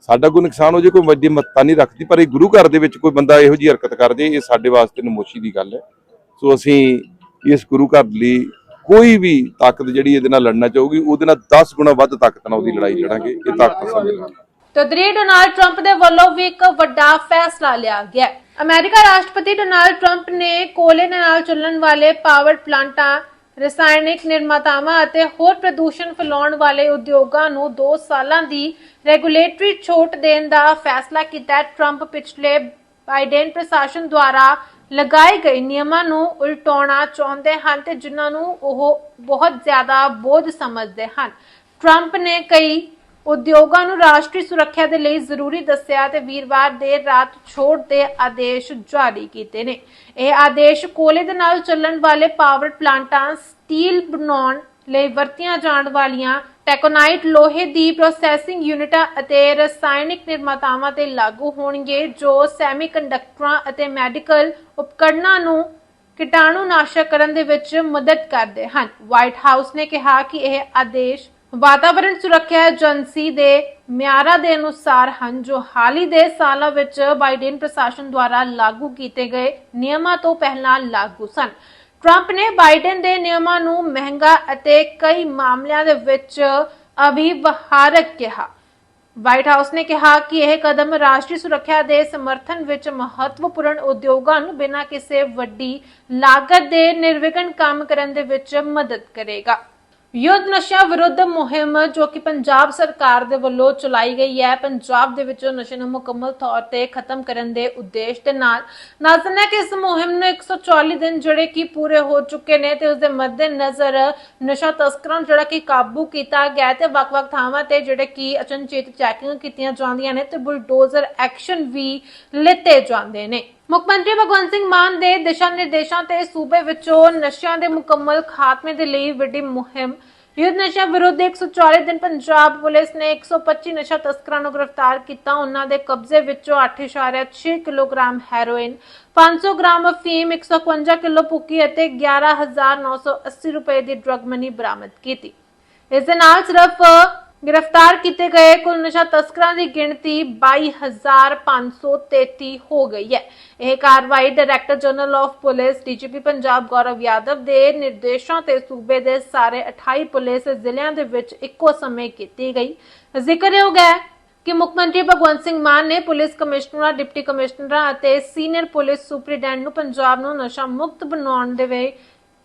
ਸਾਡਾ ਕੋਈ ਨੁਕਸਾਨ ਹੋ ਜੇ ਕੋਈ ਵੱਡੀ ਮੱਤਾ ਨਹੀਂ ਰੱਖਦੀ ਪਰ ਇਹ ਗੁਰੂ ਘਰ ਦੇ ਵਿੱਚ ਕੋਈ ਬੰਦਾ ਇਹੋ ਜਿਹੀ ਹਰਕਤ ਕਰ ਜੇ ਇਹ ਸਾਡੇ ਵਾਸਤੇ ਨਮੋਸ਼ੀ ਦੀ ਗੱਲ ਹੈ। ਸੋ ਅਸੀਂ ਇਸ ਗੁਰੂ ਘਰ ਲਈ ਕੋਈ ਵੀ ਤਾਕਤ ਜਿਹੜੀ ਇਹਦੇ ਨਾਲ ਲੜਨਾ ਚਾਹੂਗੀ, ਉਹਦੇ ਨਾਲ 10 ਗੁਣਾ ਵੱਧ ਤਾਕਤ ਨਾਲ ਉਹਦੀ ਲੜਾਈ ਲੜਾਂਗੇ, ਇਹ ਤਾਕਤ ਸਮਝ ਤਦਰੀ ਡੋਨਾਲਡ ਟਰੰਪ ਦੇ ਵੱਲੋਂ ਵੀ ਇੱਕ ਵੱਡਾ ਫੈਸਲਾ ਲਿਆ ਗਿਆ ਅਮਰੀਕਾ ਰਾਸ਼ਟਰਪਤੀ ਡੋਨਾਲਡ ਟਰੰਪ ਨੇ ਕੋਲੇ ਨਾਲ ਚੱਲਣ ਵਾਲੇ ਪਾਵਰ ਪਲਾਂਟਾਂ, ਰਸਾਇਣਿਕ ਨਿਰਮਾਤਾਵਾਂ ਅਤੇ ਹੋਰ ਪ੍ਰਦੂਸ਼ਣ ਫੈਲਾਉਣ ਵਾਲੇ ਉਦਯੋਗਾਂ ਨੂੰ 2 ਸਾਲਾਂ ਦੀ ਰੈਗੂਲੇਟਰੀ ਛੋਟ ਦੇਣ ਦਾ ਫੈਸਲਾ ਕੀਤਾ ਹੈ। ਟਰੰਪ ਪਿਛਲੇ ਬਾਈਡਨ ਪ੍ਰਸ਼ਾਸਨ ਦੁਆਰਾ ਲਗਾਏ ਗਏ ਨਿਯਮਾਂ ਨੂੰ ਉਲਟਾਉਣਾ ਚਾਹੁੰਦੇ ਹਨ ਤੇ ਜਿਨ੍ਹਾਂ ਨੂੰ ਉਹ ਬਹੁਤ ਜ਼ਿਆਦਾ ਬੋਝ ਸਮਝਦੇ ਹਨ। ਟਰੰਪ ਨੇ ਕਈ ਉਦਯੋਗਾਂ ਨੂੰ ਰਾਸ਼ਟਰੀ ਸੁਰੱਖਿਆ ਦੇ ਲਈ ਜ਼ਰੂਰੀ ਦੱਸਿਆ ਤੇ ਵੀਰਵਾਰ ਦੇਰ ਰਾਤ ਛੋਟ ਦੇ ਆਦੇਸ਼ ਜਾਰੀ ਕੀਤੇ ਨੇ। ਇਹ ਆਦੇਸ਼ ਕੋਲੇ ਦੇ ਨਾਲ ਚੱਲਣ ਵਾਲੇ ਪਾਵਰ ਪਲਾਂਟਾਂ ਸਟੀਲ ਬਣਾਉਣ ਲਈ ਵਰਤੀਆਂ ਜਾਣ ਵਾਲੀਆਂ ਟੈਕੋਨਾਈਟ ਲੋਹੇ ਦੀ ਪ੍ਰੋਸੈਸਿੰਗ ਯੂਨਿਟਾਂ ਅਤੇ ਰਸਾਇਣਿਕ ਨਿਰਮਾਤਾਵਾਂ ਤੇ ਲਾਗੂ ਹੋਣਗੇ, ਜੋ ਸੈਮੀਕੰਡਕਟਰਾਂ ਅਤੇ ਮੈਡੀਕਲ ਉਪਕਰਣਾਂ ਨੂੰ ਕੀਟਾਣੂਨਾਸ਼ਕ ਕਰਨ ਦੇ ਵਿੱਚ ਮਦਦ ਕਰਦੇ ਹਨ। ਵਾਈਟ ਹਾਊਸ ਨੇ ਕਿਹਾ ਕਿ ਇਹ ਆਦੇਸ਼ ਵਾਤਾਵਰਣ ਸੁਰੱਖਿਆ ਏਜੰਸੀ ਦੇ ਮਿਆਰਾਂ ਦੇ ਅਨੁਸਾਰ ਹਨ, ਜੋ ਹਾਲੀ ਦੇ ਸਾਲਾਂ ਵਿੱਚ ਬਾਈਡਨ ਪ੍ਰਸ਼ਾਸਨ ਦੁਆਰਾ ਲਾਗੂ ਕੀਤੇ ਗਏ ਨਿਯਮਾਂ ਤੋਂ ਪਹਿਲਾਂ ਲਾਗੂ ਸਨ। ਟਰੰਪ ਨੇ ਬਾਈਡਨ ਦੇ ਨਿਯਮਾਂ ਨੂੰ ਮਹਿੰਗਾ ਅਤੇ ਕਈ ਮਾਮਲਿਆਂ ਦੇ ਵਿੱਚ ਅਵਿਵਹਾਰਕ ਕਿਹਾ। ਵਾਈਟ ਹਾਊਸ ਨੇ ਕਿਹਾ ਕਿ ਇਹ ਕਦਮ ਰਾਸ਼ਟਰੀ ਸੁਰੱਖਿਆ ਦੇ ਸਮਰਥਨ ਵਿੱਚ ਮਹੱਤਵਪੂਰਨ ਉਦਯੋਗਾਂ ਨੂੰ ਬਿਨਾਂ ਕਿਸੇ ਵੱਡੀ ਲਾਗਤ ਦੇ ਨਿਰਵਿਘਨ ਕੰਮ ਕਰਨ ਦੇ ਵਿੱਚ ਮਦਦ ਕਰੇਗਾ। ਯੁੱਧ ਨਸ਼ਾ ਵਿਰੁੱਧ ਮੁਹਿੰਮ ਜੋ ਕਿ ਪੰਜਾਬ ਸਰਕਾਰ ਦੇ ਵੱਲੋਂ ਚਲਾਈ ਗਈ ਹੈ, ਪੰਜਾਬ ਦੇ ਵਿੱਚ ਨਸ਼ੇ ਨੂੰ ਮੁਕੰਮਲ ਤੌਰ ਤੇ ਖਤਮ ਕਰਨ ਦੇ ਉਦੇਸ਼ ਦੇ ਨਾਲ ਨਾਜ਼ਨਾ ਕਿ ਇਸ ਮੁਹਿੰਮ ਨੂੰ 140 ਦਿਨ ਜਿਹੜੇ ਕਿ ਪੂਰੇ ਹੋ ਚੁੱਕੇ ਨੇ ਤੇ ਉਸ ਦੇ ਮੱਦੇਨਜ਼ਰ ਨਸ਼ਾ ਤਸਕਰਾਂ ਜਿਹੜਾ ਕਿ ਕਾਬੂ ਕੀਤਾ ਗਿਆ ਤੇ ਵੱਖ-ਵੱਖ ਥਾਵਾਂ ਤੇ ਜਿਹੜੇ ਕਿ ਅਚਨਚੇਤ ਚੈਕਿੰਗ ਕੀਤੀਆਂ ਜਾਂਦੀਆਂ ਨੇ ਤੇ ਬੁਲਡੋਜ਼ਰ ਐਕਸ਼ਨ ਵੀ ਲਿੱਤੇ ਜਾਂਦੇ ਨੇ। ਮੁੱਖ ਮੰਤਰੀ ਭਗਵੰਤ ਸਿੰਘ ਮਾਨ ਦੇ ਦਿਸ਼ਾ ਨਿਰਦੇਸ਼ਾਂ ਤੇ ਸੂਬੇ ਵਿੱਚੋਂ ਨਸ਼ਿਆਂ ਦੇ ਮੁਕੰਮਲ ਖਾਤਮੇ ਦੇ ਲਈ ਵੱਡੀ ਮੁਹਿੰਮ। ਯੁੱਧ ਨਸ਼ਾ ਵਿਰੁੱਧ 140 ਦਿਨ ਪੰਜਾਬ ਪੁਲਿਸ ਨੇ 125 ਨਸ਼ਾ ਤਸਕਰਾਂ ਨੂੰ ਗ੍ਰਿਫਤਾਰ ਕੀਤਾ। ਉਹਨਾਂ ਦੇ ਕਬਜ਼ੇ ਵਿੱਚੋਂ 8.6 ਕਿਲੋਗ੍ਰਾਮ ਹੈਰੋਇਨ 500 ਗ੍ਰਾਮ ਅਫੀਮ 151 ਕਿਲੋ ਪੁੱਕੀ ਅਤੇ 11980 ਰੁਪਏ ਦੀ ਡਰੱਗ ਮਨੀ ਬਰਾਮਦ ਕੀਤੀ। ਇਸ ਦੇ ਨਾਲ ਸਿਰਫ ਗ੍ਰਿਫਤਾਰ ਕੀਤੇ ਗਏ ਕੁੱਲ ਨਸ਼ਾ ਤਸਕਰਾਂ ਦੀ ਗਿਣਤੀ 22533 ਹੋ ਗਈ ਹੈ। ਇਹ ਕਾਰਵਾਈ director general of police DGP Punjab Gaurav Yadav ਦੇ ਨਿਰਦੇਸ਼ਾਂ ਤੇ ਸੂਬੇ ਦੇ ਸਾਰੇ 28 ਪੁਲਿਸ ਜ਼ਿਲ੍ਹਿਆਂ ਦੇ ਵਿੱਚ ਇੱਕੋ ਸਮੇਂ ਕੀਤੀ ਗਈ। ਜ਼ਿਕਰਯੋਗ ਹੈ ਕਿ ਮੁੱਖ ਮੰਤਰੀ ਭਗਵੰਤ ਸਿੰਘ ਮਾਨ ਨੇ ਪੁਲਿਸ ਕਮਿਸ਼ਨਰਾਂ, ਡਿਪਟੀ ਕਮਿਸ਼ਨਰਾਂ ਅਤੇ ਸੀਨੀਅਰ ਪੁਲਿਸ ਸੁਪਰੀਡੈਂਟ ਨੂੰ ਪੰਜਾਬ ਨੂੰ ਨਸ਼ਾ ਮੁਕਤ ਬਣਾਉਣ ਦੇ ਵੇ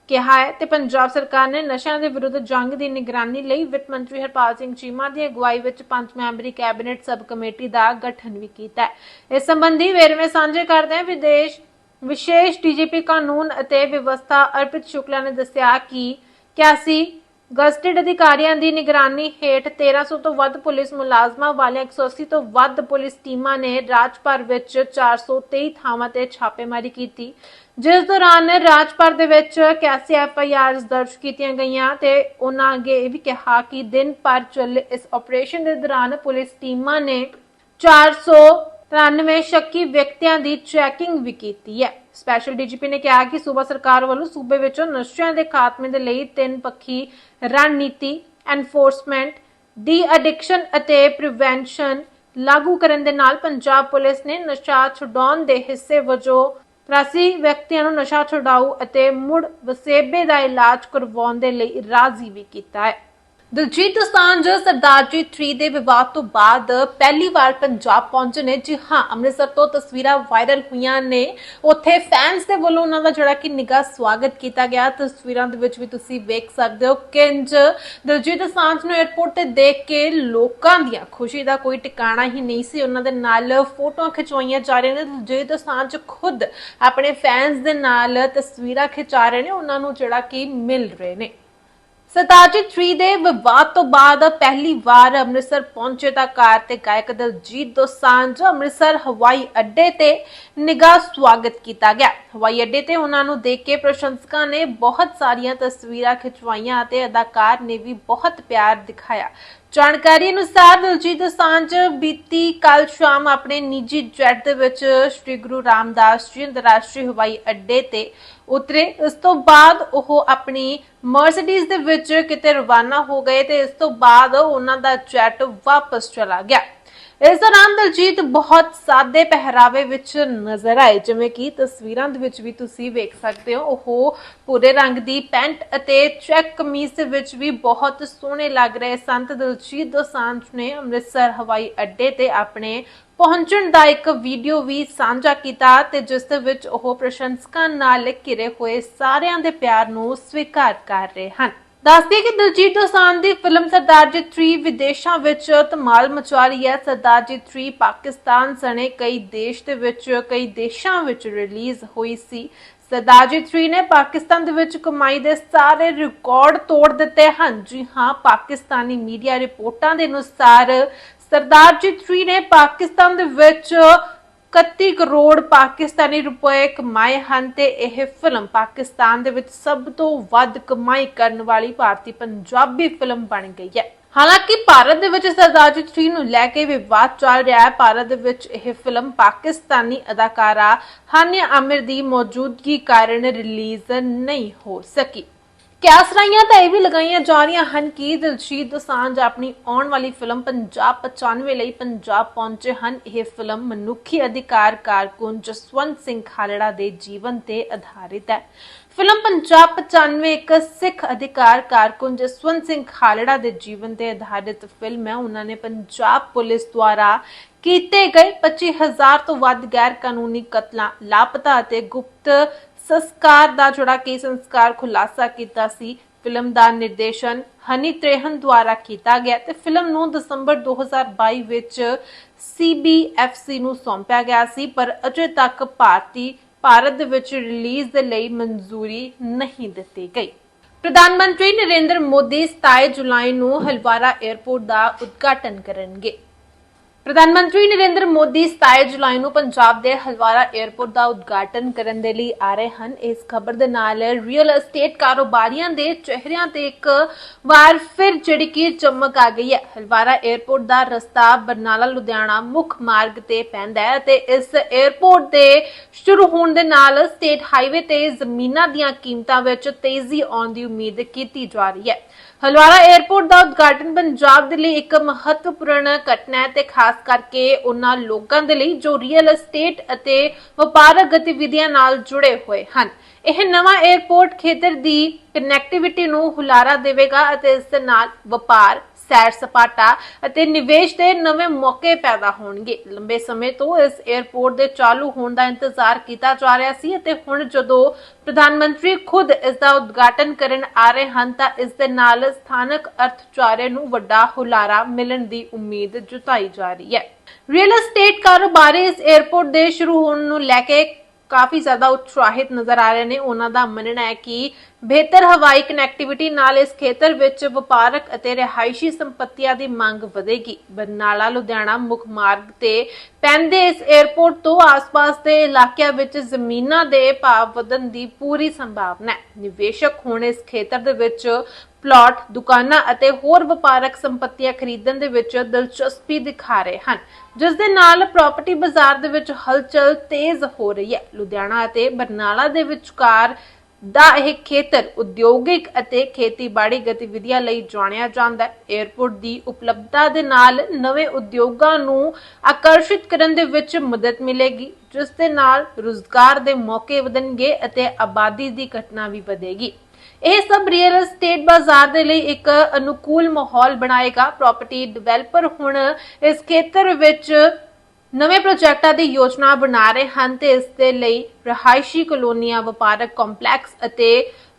ਕਿਹਾ ਹੈ ਤੇ ਪੰਜਾਬ ਸਰਕਾਰ ਨੇ ਨਸ਼ਿਆਂ ਦੇ ਵਿਰੁੱਧ ਜੰਗ ਦੀ ਨਿਗਰਾਨੀ ਲਈ ਵਿੱਤ ਮੰਤਰੀ ਹਰਪਾਲ ਸਿੰਘ ਚੀਮਾ ਦੀ ਅਗਵਾਈ ਵਿੱਚ ਪੰਜ ਮੈਂਬਰੀ ਕੈਬਨਿਟ ਸਬ ਕਮੇਟੀ ਦਾ ਗਠਨ ਵੀ ਕੀਤਾ ਹੈ। ਇਸ ਸੰਬੰਧੀ ਵੇਰਵੇ ਸਾਂਝੇ ਕਰਦੇ ਹਾਂ। ਵਿਦੇਸ਼ ਵਿਸ਼ੇਸ਼ ਡੀਜੀਪੀ ਕਾਨੂੰਨ ਅਤੇ ਵਿਵਸਥਾ ਅਰਪਿਤ ਸ਼ੁਕਲਾ ਨੇ ਦੱਸਿਆ ਕਿ 81 ਗਸਟਡ ਅਧਿਕਾਰੀਆਂ ਦੀ ਨਿਗਰਾਨੀ ਹੇਠ 1300 ਤੋਂ ਵੱਧ ਪੁਲਿਸ ਮੁਲਾਜ਼ਮਾਂ ਵਾਲੀਆਂ 180 ਤੋਂ ਵੱਧ ਪੁਲਿਸ ਟੀਮਾਂ ਨੇ ਰਾਜ ਭਰ ਵਿੱਚ 423 ਥਾਵਾਂ ਤੇ ਛਾਪੇਮਾਰੀ ਕੀਤੀ। ਜਿਸ ਦੌਰਾਨ ਰਾਜ ਭਰ ਦੇ ਵਿੱਚ 81 ਐਫਆਈਆਰਸ ਦਰਜ ਕੀਤੀਆਂ ਗਈਆਂ ਤੇ ਉਹਨਾਂ ਅੱਗੇ ਇਹ ਵੀ ਕਿਹਾ ਕਿ ਦਿਨ ਭਰ ਚੱਲੇ ਇਸ ਆਪਰੇਸ਼ਨ ਦੇ ਦੌਰਾਨ ਪੁਲਿਸ ਟੀਮਾਂ ਨੇ 493 ਸ਼ੱਕੀ ਵਿਅਕਤੀਆਂ ਦੀ ਚੈਕਿੰਗ ਵੀ ਕੀਤੀ ਹੈ। ਸਪੈਸ਼ਲ ਡੀਜੀਪੀ ਨੇ ਕਿਹਾ ਕਿ ਸੂਬਾ ਸਰਕਾਰ ਵੱਲੋਂ ਸੂਬੇ ਵਿੱਚੋਂ ਨਸ਼ਿਆਂ ਦੇ ਖਾਤਮੇ ਦੇ ਲਈ ਤਿੰਨ ਪੱਖੀ ਰਣਨੀਤੀ ਐਨਫੋਰਸਮੈਂਟ ਡੀ ਐਡਿਕਸ਼ਨ ਅਤੇ ਪ੍ਰੀਵੈਂਸ਼ਨ ਲਾਗੂ ਕਰਨ ਦੇ ਨਾਲ ਪੰਜਾਬ ਪੁਲਿਸ ਨੇ ਨਸ਼ਾ ਛੁਡਾਉਣ ਦੇ ਹਿੱਸੇ ਵਜੋਂ 83 ਵਿਅਕਤੀਆਂ ਨੂੰ ਨਸ਼ਾ ਛੁਡਾਊ ਅਤੇ ਮੁੜ ਵਸੇਬੇ ਦਾ ਇਲਾਜ ਕਰਵਾਉਣ ਦੇ ਲਈ ਰਾਜ਼ੀ ਵੀ ਕੀਤਾ ਹੈ। ਦਿਲਜੀਤ ਦੋਸਾਂਝ ਸਰਦਾਰ ਜੀ 3 ਦੇ ਵਿਵਾਦ ਤੋਂ ਬਾਅਦ ਪਹਿਲੀ ਵਾਰ ਪੰਜਾਬ ਪਹੁੰਚੇ ਨੇ। ਜੀ ਹਾਂ, ਅੰਮ੍ਰਿਤਸਰ ਤੋਂ ਤਸਵੀਰਾਂ ਵਾਇਰਲ ਹੋਈਆਂ ਨੇ। ਉੱਥੇ ਫੈਨਸ ਦੇ ਵੱਲੋਂ ਉਹਨਾਂ ਦਾ ਜਿਹੜਾ ਕਿ ਨਿੱਘਾ ਸਵਾਗਤ ਕੀਤਾ ਗਿਆ। ਤਸਵੀਰਾਂ ਦੇ ਵਿੱਚ ਵੀ ਤੁਸੀਂ ਵੇਖ ਸਕਦੇ ਹੋ ਕਿੰਜ ਦਿਲਜੀਤ ਦੋਸਾਂਝ ਨੂੰ 에ਅਰਪੋਰਟ ਤੇ ਦੇਖ ਕੇ ਲੋਕਾਂ ਦੀਆਂ ਖੁਸ਼ੀ ਦਾ ਕੋਈ ਟਿਕਾਣਾ ਹੀ ਨਹੀਂ ਸੀ। ਉਹਨਾਂ ਦੇ ਨਾਲ ਫੋਟੋਆਂ ਖਿਚਵਾਈਆਂ ਜਾ ਰਹੀਆਂ ਨੇ। ਦਿਲਜੀਤ ਦੋਸਾਂਝ ਖੁਦ ਆਪਣੇ ਫੈਨਸ ਦੇ ਨਾਲ ਤਸਵੀਰਾਂ ਖਿਚਾ ਰਹੇ ਨੇ। ਉਹਨਾਂ ਨੂੰ ਜਿਹੜਾ ਕਿ ਮਿਲ ਰਹੇ ਨੇ। ਸਰਦਾਰਜੀ 3 ਦੇ ਵਿਵਾਦ ਤੋਂ ਬਾਅਦ ਪਹਿਲੀ ਵਾਰ ਅੰਮ੍ਰਿਤਸਰ ਪਹੁੰਚੇ ਤਾਂ ਕਾਰ ਤੇ ਗਾਇਕ ਦਲਜੀਤ ਦੋਸਾਂਝ ਅੰਮ੍ਰਿਤਸਰ ਹਵਾਈ ਅੱਡੇ ਤੇ ਨਿਗਾਹ ਸਵਾਗਤ ਕੀਤਾ ਗਿਆ। ਹਵਾਈ ਅੱਡੇ ਤੇ ਉਹਨਾਂ ਨੂੰ ਦੇਖ ਕੇ ਪ੍ਰਸ਼ੰਸਕਾਂ ਨੇ ਬਹੁਤ ਸਾਰੀਆਂ ਤਸਵੀਰਾਂ ਖਿਚਵਾਈਆਂ ਅਤੇ ਅਦਾਕਾਰ ਨੇ ਵੀ ਬਹੁਤ ਪਿਆਰ ਦਿਖਾਇਆ। ਜਾਣਕਾਰੀ ਅਨੁਸਾਰ ਦਲਜੀਤ ਦੋਸਾਂਝ ਬੀਤੀ ਕੱਲ ਸ਼ਾਮ ਆਪਣੇ ਨਿੱਜੀ ਜੈਟ ਦੇ ਵਿੱਚ ਸ੍ਰੀ ਗੁਰੂ ਰਾਮਦਾਸ ਜੀ ਅੰਤਰਰਾਸ਼ਟਰੀ ਹਵਾਈ ਅੱਡੇ ਤੇ ਉਤਰੇ। ਇਸ ਤੋਂ ਬਾਅਦ ਉਹ ਆਪਣੀ ਮਰਸੀਡੀਜ਼ ਦੇ ਵਿੱਚ ਕਿਤੇ ਰਵਾਨਾ ਹੋ ਗਏ ਤੇ ਇਸ ਤੋਂ ਬਾਅਦ ਉਹਨਾਂ ਦਾ ਜੈਟ ਵਾਪਸ ਚਲਾ ਗਿਆ। ਇਸ ਦੌਰਾਨ ਦਲਜੀਤ ਬਹੁਤ ਸਾਦੇ ਪਹਿਰਾਵੇ ਵਿੱਚ ਨਜ਼ਰ ਆਏ, ਜਿਵੇਂ ਕਿ ਤਸਵੀਰਾਂ ਦੇ ਵਿੱਚ ਵੀ ਤੁਸੀਂ ਵੇਖ ਸਕਦੇ ਹੋ, ਉਹ ਪੂਰੇ ਰੰਗ ਦੀ ਪੈਂਟ ਅਤੇ ਚੈੱਕ ਕਮੀਜ਼ ਦੇ ਵਿੱਚ ਵੀ ਬਹੁਤ ਸੋਹਣੇ ਲੱਗ ਰਹੇ ਸੰਤ ਦਲਜੀਤ ਦੋਸਾਂਝ ਨੇ ਅੰਮ੍ਰਿਤਸਰ ਹਵਾਈ ਅੱਡੇ ਤੇ ਆਪਣੇ ਪਹੁੰਚਣ ਦਾ ਇੱਕ ਵੀਡੀਓ ਵੀ ਸਾਂਝਾ ਕੀਤਾ ਤੇ ਜਿਸ ਦੇ ਵਿੱਚ ਉਹ ਪ੍ਰਸ਼ੰਸਕਾਂ ਨਾਲ ਘਿਰੇ ਹੋਏ ਸਾਰਿਆਂ ਦੇ ਪਿਆਰ ਨੂੰ ਸਵੀਕਾਰ ਕਰ ਰਹੇ ਹਨ। ਦੱਸਦੀ ਕਿ ਦਿਲਜੀਤ ਦੋਸਾਂਝ ਦੀ ਫਿਲਮ ਸਰਦਾਰ ਜੀ 3 ਵਿਦੇਸ਼ਾਂ ਵਿੱਚ ਧਮਾਲ ਮਚਾ ਰਹੀ ਹੈ। ਸਰਦਾਰ ਜੀ 3 ਪਾਕਿਸਤਾਨ ਸਣੇ ਕਈ ਦੇਸ਼ ਦੇ ਵਿੱਚ, ਕਈ ਦੇਸ਼ਾਂ ਵਿੱਚ ਰਿਲੀਜ਼ ਹੋਈ ਸੀ। ਸਰਦਾਰ ਜੀ 3 ਨੇ ਪਾਕਿਸਤਾਨ ਦੇ ਵਿੱਚ ਕਮਾਈ ਦੇ ਸਾਰੇ ਰਿਕਾਰਡ ਤੋੜ ਦਿੱਤੇ ਹਨ। ਜੀ ਹਾਂ, ਪਾਕਿਸਤਾਨੀ ਮੀਡੀਆ ਰਿਪੋਰਟਾਂ ਦੇ ਅਨੁਸਾਰ ਸਰਦਾਰ ਜੀ 3 ਨੇ ਪਾਕਿਸਤਾਨ ਦੇ ਵਿੱਚ 31 ਕਰੋੜ ਪਾਕਿਸਤਾਨੀ ਰੁਪਏ ਕਮਾਏ ਹਨ ਤੇ ਇਹ ਫਿਲਮ ਪਾਕਿਸਤਾਨ ਦੇ ਵਿੱਚ ਸਭ ਤੋਂ ਵੱਧ ਕਮਾਈ ਕਰਨ ਵਾਲੀ ਭਾਰਤੀ ਪੰਜਾਬੀ ਫਿਲਮ ਬਣ ਗਈ ਹੈ। ਹਾਲਾਂਕਿ ਭਾਰਤ ਦੇ ਵਿੱਚ ਸਰਦਾਰ ਜੀ 3 ਨੂੰ ਲੈ ਕੇ ਵਿਵਾਦ ਚੱਲ ਰਿਹਾ ਹੈ। ਭਾਰਤ ਦੇ ਵਿੱਚ ਇਹ ਫਿਲਮ ਪਾਕਿਸਤਾਨੀ ਅਦਾਕਾਰਾ ਹਾਨੀਆ ਆਮਿਰ ਦੀ ਮੌਜੂਦਗੀ ਕਾਰਨ ਰਿਲੀਜ਼ ਨਹੀਂ ਹੋ ਸਕੀ। ਕਿਆਸਰਾਈਆਂ ਤਾਂ ਇਹ ਵੀ ਲਗਾਈਆਂ ਜਾ ਰਹੀਆਂ ਹਨ ਕਿ ਦਿਲਜੀਤ ਦੋਸਾਂਝ ਆਪਣੀ ਆਉਣ ਵਾਲੀ ਫਿਲਮ ਪੰਜਾਬ 95 ਲਈ ਪੰਜਾਬ ਪਹੁੰਚੇ ਹਨ। ਇਹ ਫਿਲਮ ਮਨੁੱਖੀ ਅਧਿਕਾਰ ਕਾਰਕੁਨ ਜਸਵੰਤ ਸਿੰਘ ਖਾਲੜਾ ਦੇ ਜੀਵਨ ਤੇ ਆਧਾਰਿਤ ਹੈ। ਫਿਲਮ ਪੰਜਾਬ 95 ਇੱਕ ਸਿੱਖ ਅਧਿਕਾਰ ਕਾਰਕੁਨ ਜਸਵੰਤ ਸਿੰਘ ਖਾਲੜਾ ਦੇ ਜੀਵਨ ਤੇ ਆਧਾਰਿਤ ਫਿਲਮ ਹੈ। ਉਹਨਾਂ ਨੇ ਪੰਜਾਬ ਪੁਲਿਸ ਦੁਆਰਾ ਕੀਤੇ ਗਏ 25000 ਤੋਂ ਵੱਧ ਗੈਰ ਕਾਨੂੰਨੀ ਕਤਲਾਂ, ਲਾਪਤਾ ਅਤੇ ਗੁਪਤ ਸੰਸਕਾਰ ਦਾ ਜਿਹੜਾ ਕਿ ਸੰਸਕਾਰ ਖੁਲਾਸਾ ਕੀਤਾ ਸੀ, ਫਿਲਮ ਦਾ ਨਿਰਦੇਸ਼ਨ ਹਨੀ ਤ੍ਰੇਹਨ ਦੁਆਰਾ ਕੀਤਾ ਗਿਆ ਤੇ ਫਿਲਮ ਨੂੰ ਦਸੰਬਰ 2022 ਵਿੱਚ CBFC ਨੂੰ ਸੌਂਪਿਆ ਗਿਆ ਸੀ, ਪਰ ਅਜੇ ਤੱਕ ਭਾਰਤੀ ਭਾਰਤ ਦੇ ਵਿੱਚ ਰਿਲੀਜ਼ ਦੇ ਲਈ ਮਨਜ਼ੂਰੀ ਨਹੀਂ ਦਿੱਤੀ ਗਈ। ਪ੍ਰਧਾਨ ਮੰਤਰੀ ਨਰਿੰਦਰ ਮੋਦੀ 27 ਜੁਲਾਈ ਨੂੰ ਹਲਵਾਰਾ 에ਅਰਪੋਰਟ ਦਾ ਉਦਘਾਟਨ ਕਰਨਗੇ। ਪ੍ਰਧਾਨ ਮੰਤਰੀ ਨਰਿੰਦਰ ਮੋਦੀ 27 ਜੁਲਾਈ ਨੂੰ ਪੰਜਾਬ ਦੇ ਹਲਵਾਰਾ 에ਅਰਪੋਰਟ ਦਾ ਉਦਘਾਟਨ ਕਰਨ ਦੇ ਲਈ ਆ ਰਹੇ ਹਨ। ਇਸ ਖਬਰ ਦੇ ਨਾਲ ਰੀਅਲ ਅਸਟੇਟ ਕਾਰੋਬਾਰੀਆਂ ਦੇ ਚਿਹਰਿਆਂ ਤੇ ਇੱਕ ਵਾਰ ਫਿਰ ਜਿਹੜੀ ਕਿ ਚਮਕ ਆ ਗਈ ਹੈ। ਹਲਵਾਰਾ 에ਅਰਪੋਰਟ ਦਾ ਰਸਤਾ ਬਰਨਾਲਾ, ਲੁਧਿਆਣਾ ਮੁੱਖ ਮਾਰਗ ਤੇ ਪੈਂਦਾ ਹੈ ਤੇ ਇਸ 에ਅਰਪੋਰਟ ਦੇ ਸ਼ੁਰੂ ਹੋਣ ਦੇ ਨਾਲ ਸਟੇਟ ਹਾਈਵੇ ਤੇ ਜ਼ਮੀਨਾਂ ਦੀਆਂ ਕੀਮਤਾਂ ਵਿੱਚ ਤੇਜ਼ੀ ਆਉਣ ਦੀ ਉਮੀਦ ਕੀਤੀ ਜਾ ਰਹੀ ਹੈ। ਹਲਵਾਰਾ 에ਅਰਪੋਰਟ ਦਾ ਉਦਘਾਟਨ ਪੰਜਾਬ ਦੇ ਲਈ ਇੱਕ ਮਹੱਤਵਪੂਰਨ ਘਟਨਾ ਹੈ ਤੇ ਖਾਸ ਕਰਕੇ ਉਹਨਾਂ ਲੋਕਾਂ ਦੇ ਲਈ ਜੋ ਰੀਅਲ ਅਸਟੇਟ ਅਤੇ ਵਪਾਰਕ ਗਤੀਵਿਧੀਆਂ ਨਾਲ ਜੁੜੇ ਹੋਏ ਹਨ। ਇਹ ਨਵਾਂ 에ਅਰਪੋਰਟ ਖੇਤਰ ਦੀ ਕਨੈਕਟੀਵਿਟੀ ਨੂੰ ਹੁਲਾਰਾ ਦੇਵੇਗਾ ਅਤੇ ਇਸ ਦੇ ਨਾਲ ਵਪਾਰ ਸੈਰ ਸਪਾਟਾ ਅਤੇ ਨਿਵੇਸ਼ ਦੇ ਨਵੇਂ ਮੌਕੇ ਪੈਦਾ ਹੋਣਗੇ। ਲੰਬੇ ਸਮੇਂ ਤੋਂ ਇਸ 에ਅਰਪੋਰਟ ਦੇ ਚਾਲੂ ਹੋਣ ਦਾ ਇੰਤਜ਼ਾਰ ਕੀਤਾ ਜਾ ਰਿਹਾ ਸੀ ਅਤੇ ਹੁਣ ਜਦੋਂ ਪ੍ਰਧਾਨ ਮੰਤਰੀ ਖੁਦ ਇਸ ਦਾ ਉਦਘਾਟਨ ਕਰਨ ਆ ਰਹੇ ਹਨ ਤਾਂ ਇਸ ਦੇ ਨਾਲ ਸਥਾਨਕ ਅਰਥਚਾਰੇ ਨੂੰ ਵੱਡਾ ਹੁਲਾਰਾ ਮਿਲਣ ਦੀ ਉਮੀਦ ਜਤਾਈ ਜਾ ਰਹੀ ਹੈ। ਰੀਅਲ ਅਸਟੇਟ ਕਾਰੋਬਾਰੀ ਇਸ 에ਅਰਪੋਰਟ ਦੇ ਸ਼ੁਰੂ ਹੋਣ ਨੂੰ ਲੈ ਕੇ ਕਾਫੀ ਜ਼ਿਆਦਾ ਉਤਸ਼ਾਹਿਤ ਨਜ਼ਰ ਆ ਰਹੇ ਨੇ। ਉਹਨਾਂ ਦਾ ਮੰਨਣਾ ਹੈ ਕਿ ਬਿਹਤਰ ਹਵਾਈ ਕਨੈਕਟੀਵਿਟੀ ਨਾਲ ਇਸ ਖੇਤਰ ਵਿੱਚ ਵਪਾਰਕ ਅਤੇ ਰਿਹਾਇਸ਼ੀ ਸੰਪਤੀਆਂ ਦੀ ਮੰਗ ਵਧੇਗੀ। ਬਰਨਾਲਾ, ਲੁਧਿਆਣਾ ਮੁੱਖ ਮਾਰਗ ਤੇ ਪੈਂਦੇ ਇਸ 에ਅਰਪੋਰਟ ਤੋਂ ਆਸ-ਪਾਸ ਦੇ ਇਲਾਕਿਆਂ ਵਿੱਚ ਜ਼ਮੀਨਾਂ ਦੇ ਭਾਅ ਵਧਣ ਦੀ ਪੂਰੀ ਸੰਭਾਵਨਾ ਹੈ। ਨਿਵੇਸ਼ਕ ਹੁਣ ਇਸ ਖੇਤਰ ਦੇ ਵਿੱਚ ਪਲਾਟ, ਦੁਕਾਨਾਂ ਅਤੇ ਹੋਰ ਵਪਾਰਕ ਸੰਪਤੀਆਂ ਖਰੀਦਣ ਦੇ ਵਿੱਚ ਦਿਲਚਸਪੀ ਦਿਖਾ ਰਹੇ ਹਨ। ਜਿਸ ਦੇ ਨਾਲ ਪ੍ਰਾਪਰਟੀ ਬਾਜ਼ਾਰ ਦੇ ਵਿੱਚ ਹਲਚਲ ਤੇਜ਼ ਹੋ ਰਹੀ ਹੈ। ਲੁਧਿਆਣਾ ਅਤੇ ਬਰਨਾਲਾ ਦੇ ਵਿਚਕਾਰ ਦਾ ਇਹ ਖੇਤਰ ਉਦਯੋਗਿਕ ਅਤੇ ਖੇਤੀਬਾੜੀ ਗਤੀਵਿਧੀਆਂ ਲਈ ਜਾਣਿਆ ਜਾਂਦਾ ਹੈ। 에ਅਰਪੋਰਟ ਦੀ ਉਪਲਬਧਤਾ ਦੇ ਨਾਲ ਨਵੇਂ ਉਦਯੋਗਾਂ ਨੂੰ ਆਕਰਸ਼ਿਤ ਕਰਨ ਦੇ ਵਿੱਚ ਮਦਦ ਮਿਲੇਗੀ, ਜਿਸ ਦੇ ਨਾਲ ਰੁਜ਼ਗਾਰ ਦੇ ਮੌਕੇ ਵਧਣਗੇ ਅਤੇ ਆਬਾਦੀ ਦੀ ਘਟਨਾ ਵੀ ਵਧੇਗੀ। ਇਹ ਸਭ ਰੀਅਲ ਅਸਟੇਟ ਬਾਜ਼ਾਰ ਦੇ ਲਈ ਇੱਕ ਅਨੁਕੂਲ ਮਾਹੌਲ ਬਣਾਏਗਾ। ਪ੍ਰਾਪਰਟੀ ਡਿਵੈਲਪਰ ਹੁਣ ਇਸ ਖੇਤਰ ਵਿੱਚ ਨਵੇਂ ਪ੍ਰੋਜੈਕਟਾਂ ਦੀ ਯੋਜਨਾ ਬਣਾ ਰਹੇ ਹਨ ਤੇ ਇਸ ਦੇ ਲਈ ਰਹਾਇਸ਼ੀ ਕਲੋਨੀਆਂ, ਵਪਾਰਕ ਕੰਪਲੈਕਸ ਅਤੇ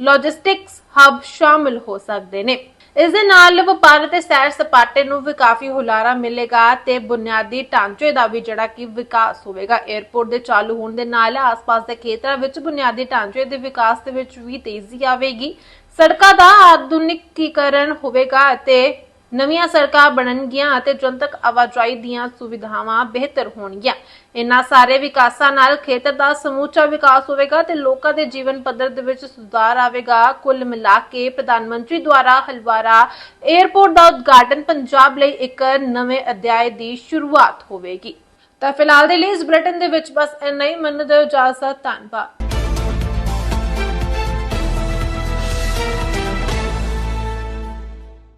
ਲੌਜਿਸਟਿਕਸ ਹੱਬ ਸ਼ਾਮਲ ਹੋ ਸਕਦੇ ਨੇ। ਇਸ ਦੇ ਨਾਲ ਵਪਾਰ ਤੇ ਸੈਰ ਸਪਾਟੇ ਨੂੰ ਵੀ ਕਾਫੀ ਹੁਲਾਰਾ ਮਿਲੇਗਾ ਤੇ ਬੁਨਿਆਦੀ ਢਾਂਚੇ ਦਾ ਵੀ ਜਿਹੜਾ ਕਿ ਵਿਕਾਸ ਹੋਵੇਗਾ। 에ਅਰਪੋਰਟ ਦੇ ਚਾਲੂ ਹੋਣ ਦੇ ਨਾਲ ਆਸ-ਪਾਸ ਦੇ ਖੇਤਰਾਂ ਵਿੱਚ ਬੁਨਿਆਦੀ ਢਾਂਚੇ ਦੇ ਵਿਕਾਸ ਦੇ ਵਿੱਚ ਵੀ ਤੇਜ਼ੀ ਆਵੇਗੀ। ਸੜਕਾਂ ਦਾ ਆਧੁਨਿਕੀਕਰਨ ਹੋਵੇਗਾ ਅਤੇ ਨਵੀਆਂ ਸੜਕਾਂ ਬਣਨਗੀਆਂ ਅਤੇ ਜਨਤਕ ਆਵਾਜਾਈ ਦੀਆਂ ਸੁਵਿਧਾਵਾਂ ਬਿਹਤਰ ਹੋਣਗੀਆਂ। ਇਨ੍ਹਾਂ ਸਾਰੇ ਵਿਕਾਸਾਂ ਨਾਲ ਖੇਤਰ ਦਾ ਸਮੁੱਚਾ ਵਿਕਾਸ ਹੋਵੇਗਾ ਤੇ ਲੋਕਾਂ ਦੇ ਜੀਵਨ ਪੱਧਰ ਦੇ ਵਿੱਚ ਸੁਧਾਰ ਆਵੇਗਾ। ਕੁੱਲ ਮਿਲਾ ਕੇ ਪ੍ਰਧਾਨ ਮੰਤਰੀ ਦੁਆਰਾ ਹਲਵਾਰਾ 에ਅਰਪੋਰਟ ਦਾ ਉਦਘਾਟਨ ਪੰਜਾਬ ਲਈ ਇੱਕ ਨਵੇਂ ਅਧਿਆਇ ਦੀ ਸ਼ੁਰੂਆਤ ਹੋਵੇਗੀ। ਤਾਂ ਫਿਲਹਾਲ ਦੇ ਲਈ ਇਸ ਬੁਲੇਟਿਨ ਦੇ ਵਿੱਚ ਬਸ ਇੰਨਾ ਹੀ। ਮੰਨਦੇ ਦਿਓ ਇਜਾਜ਼ਤ, ਧੰਨਵਾਦ।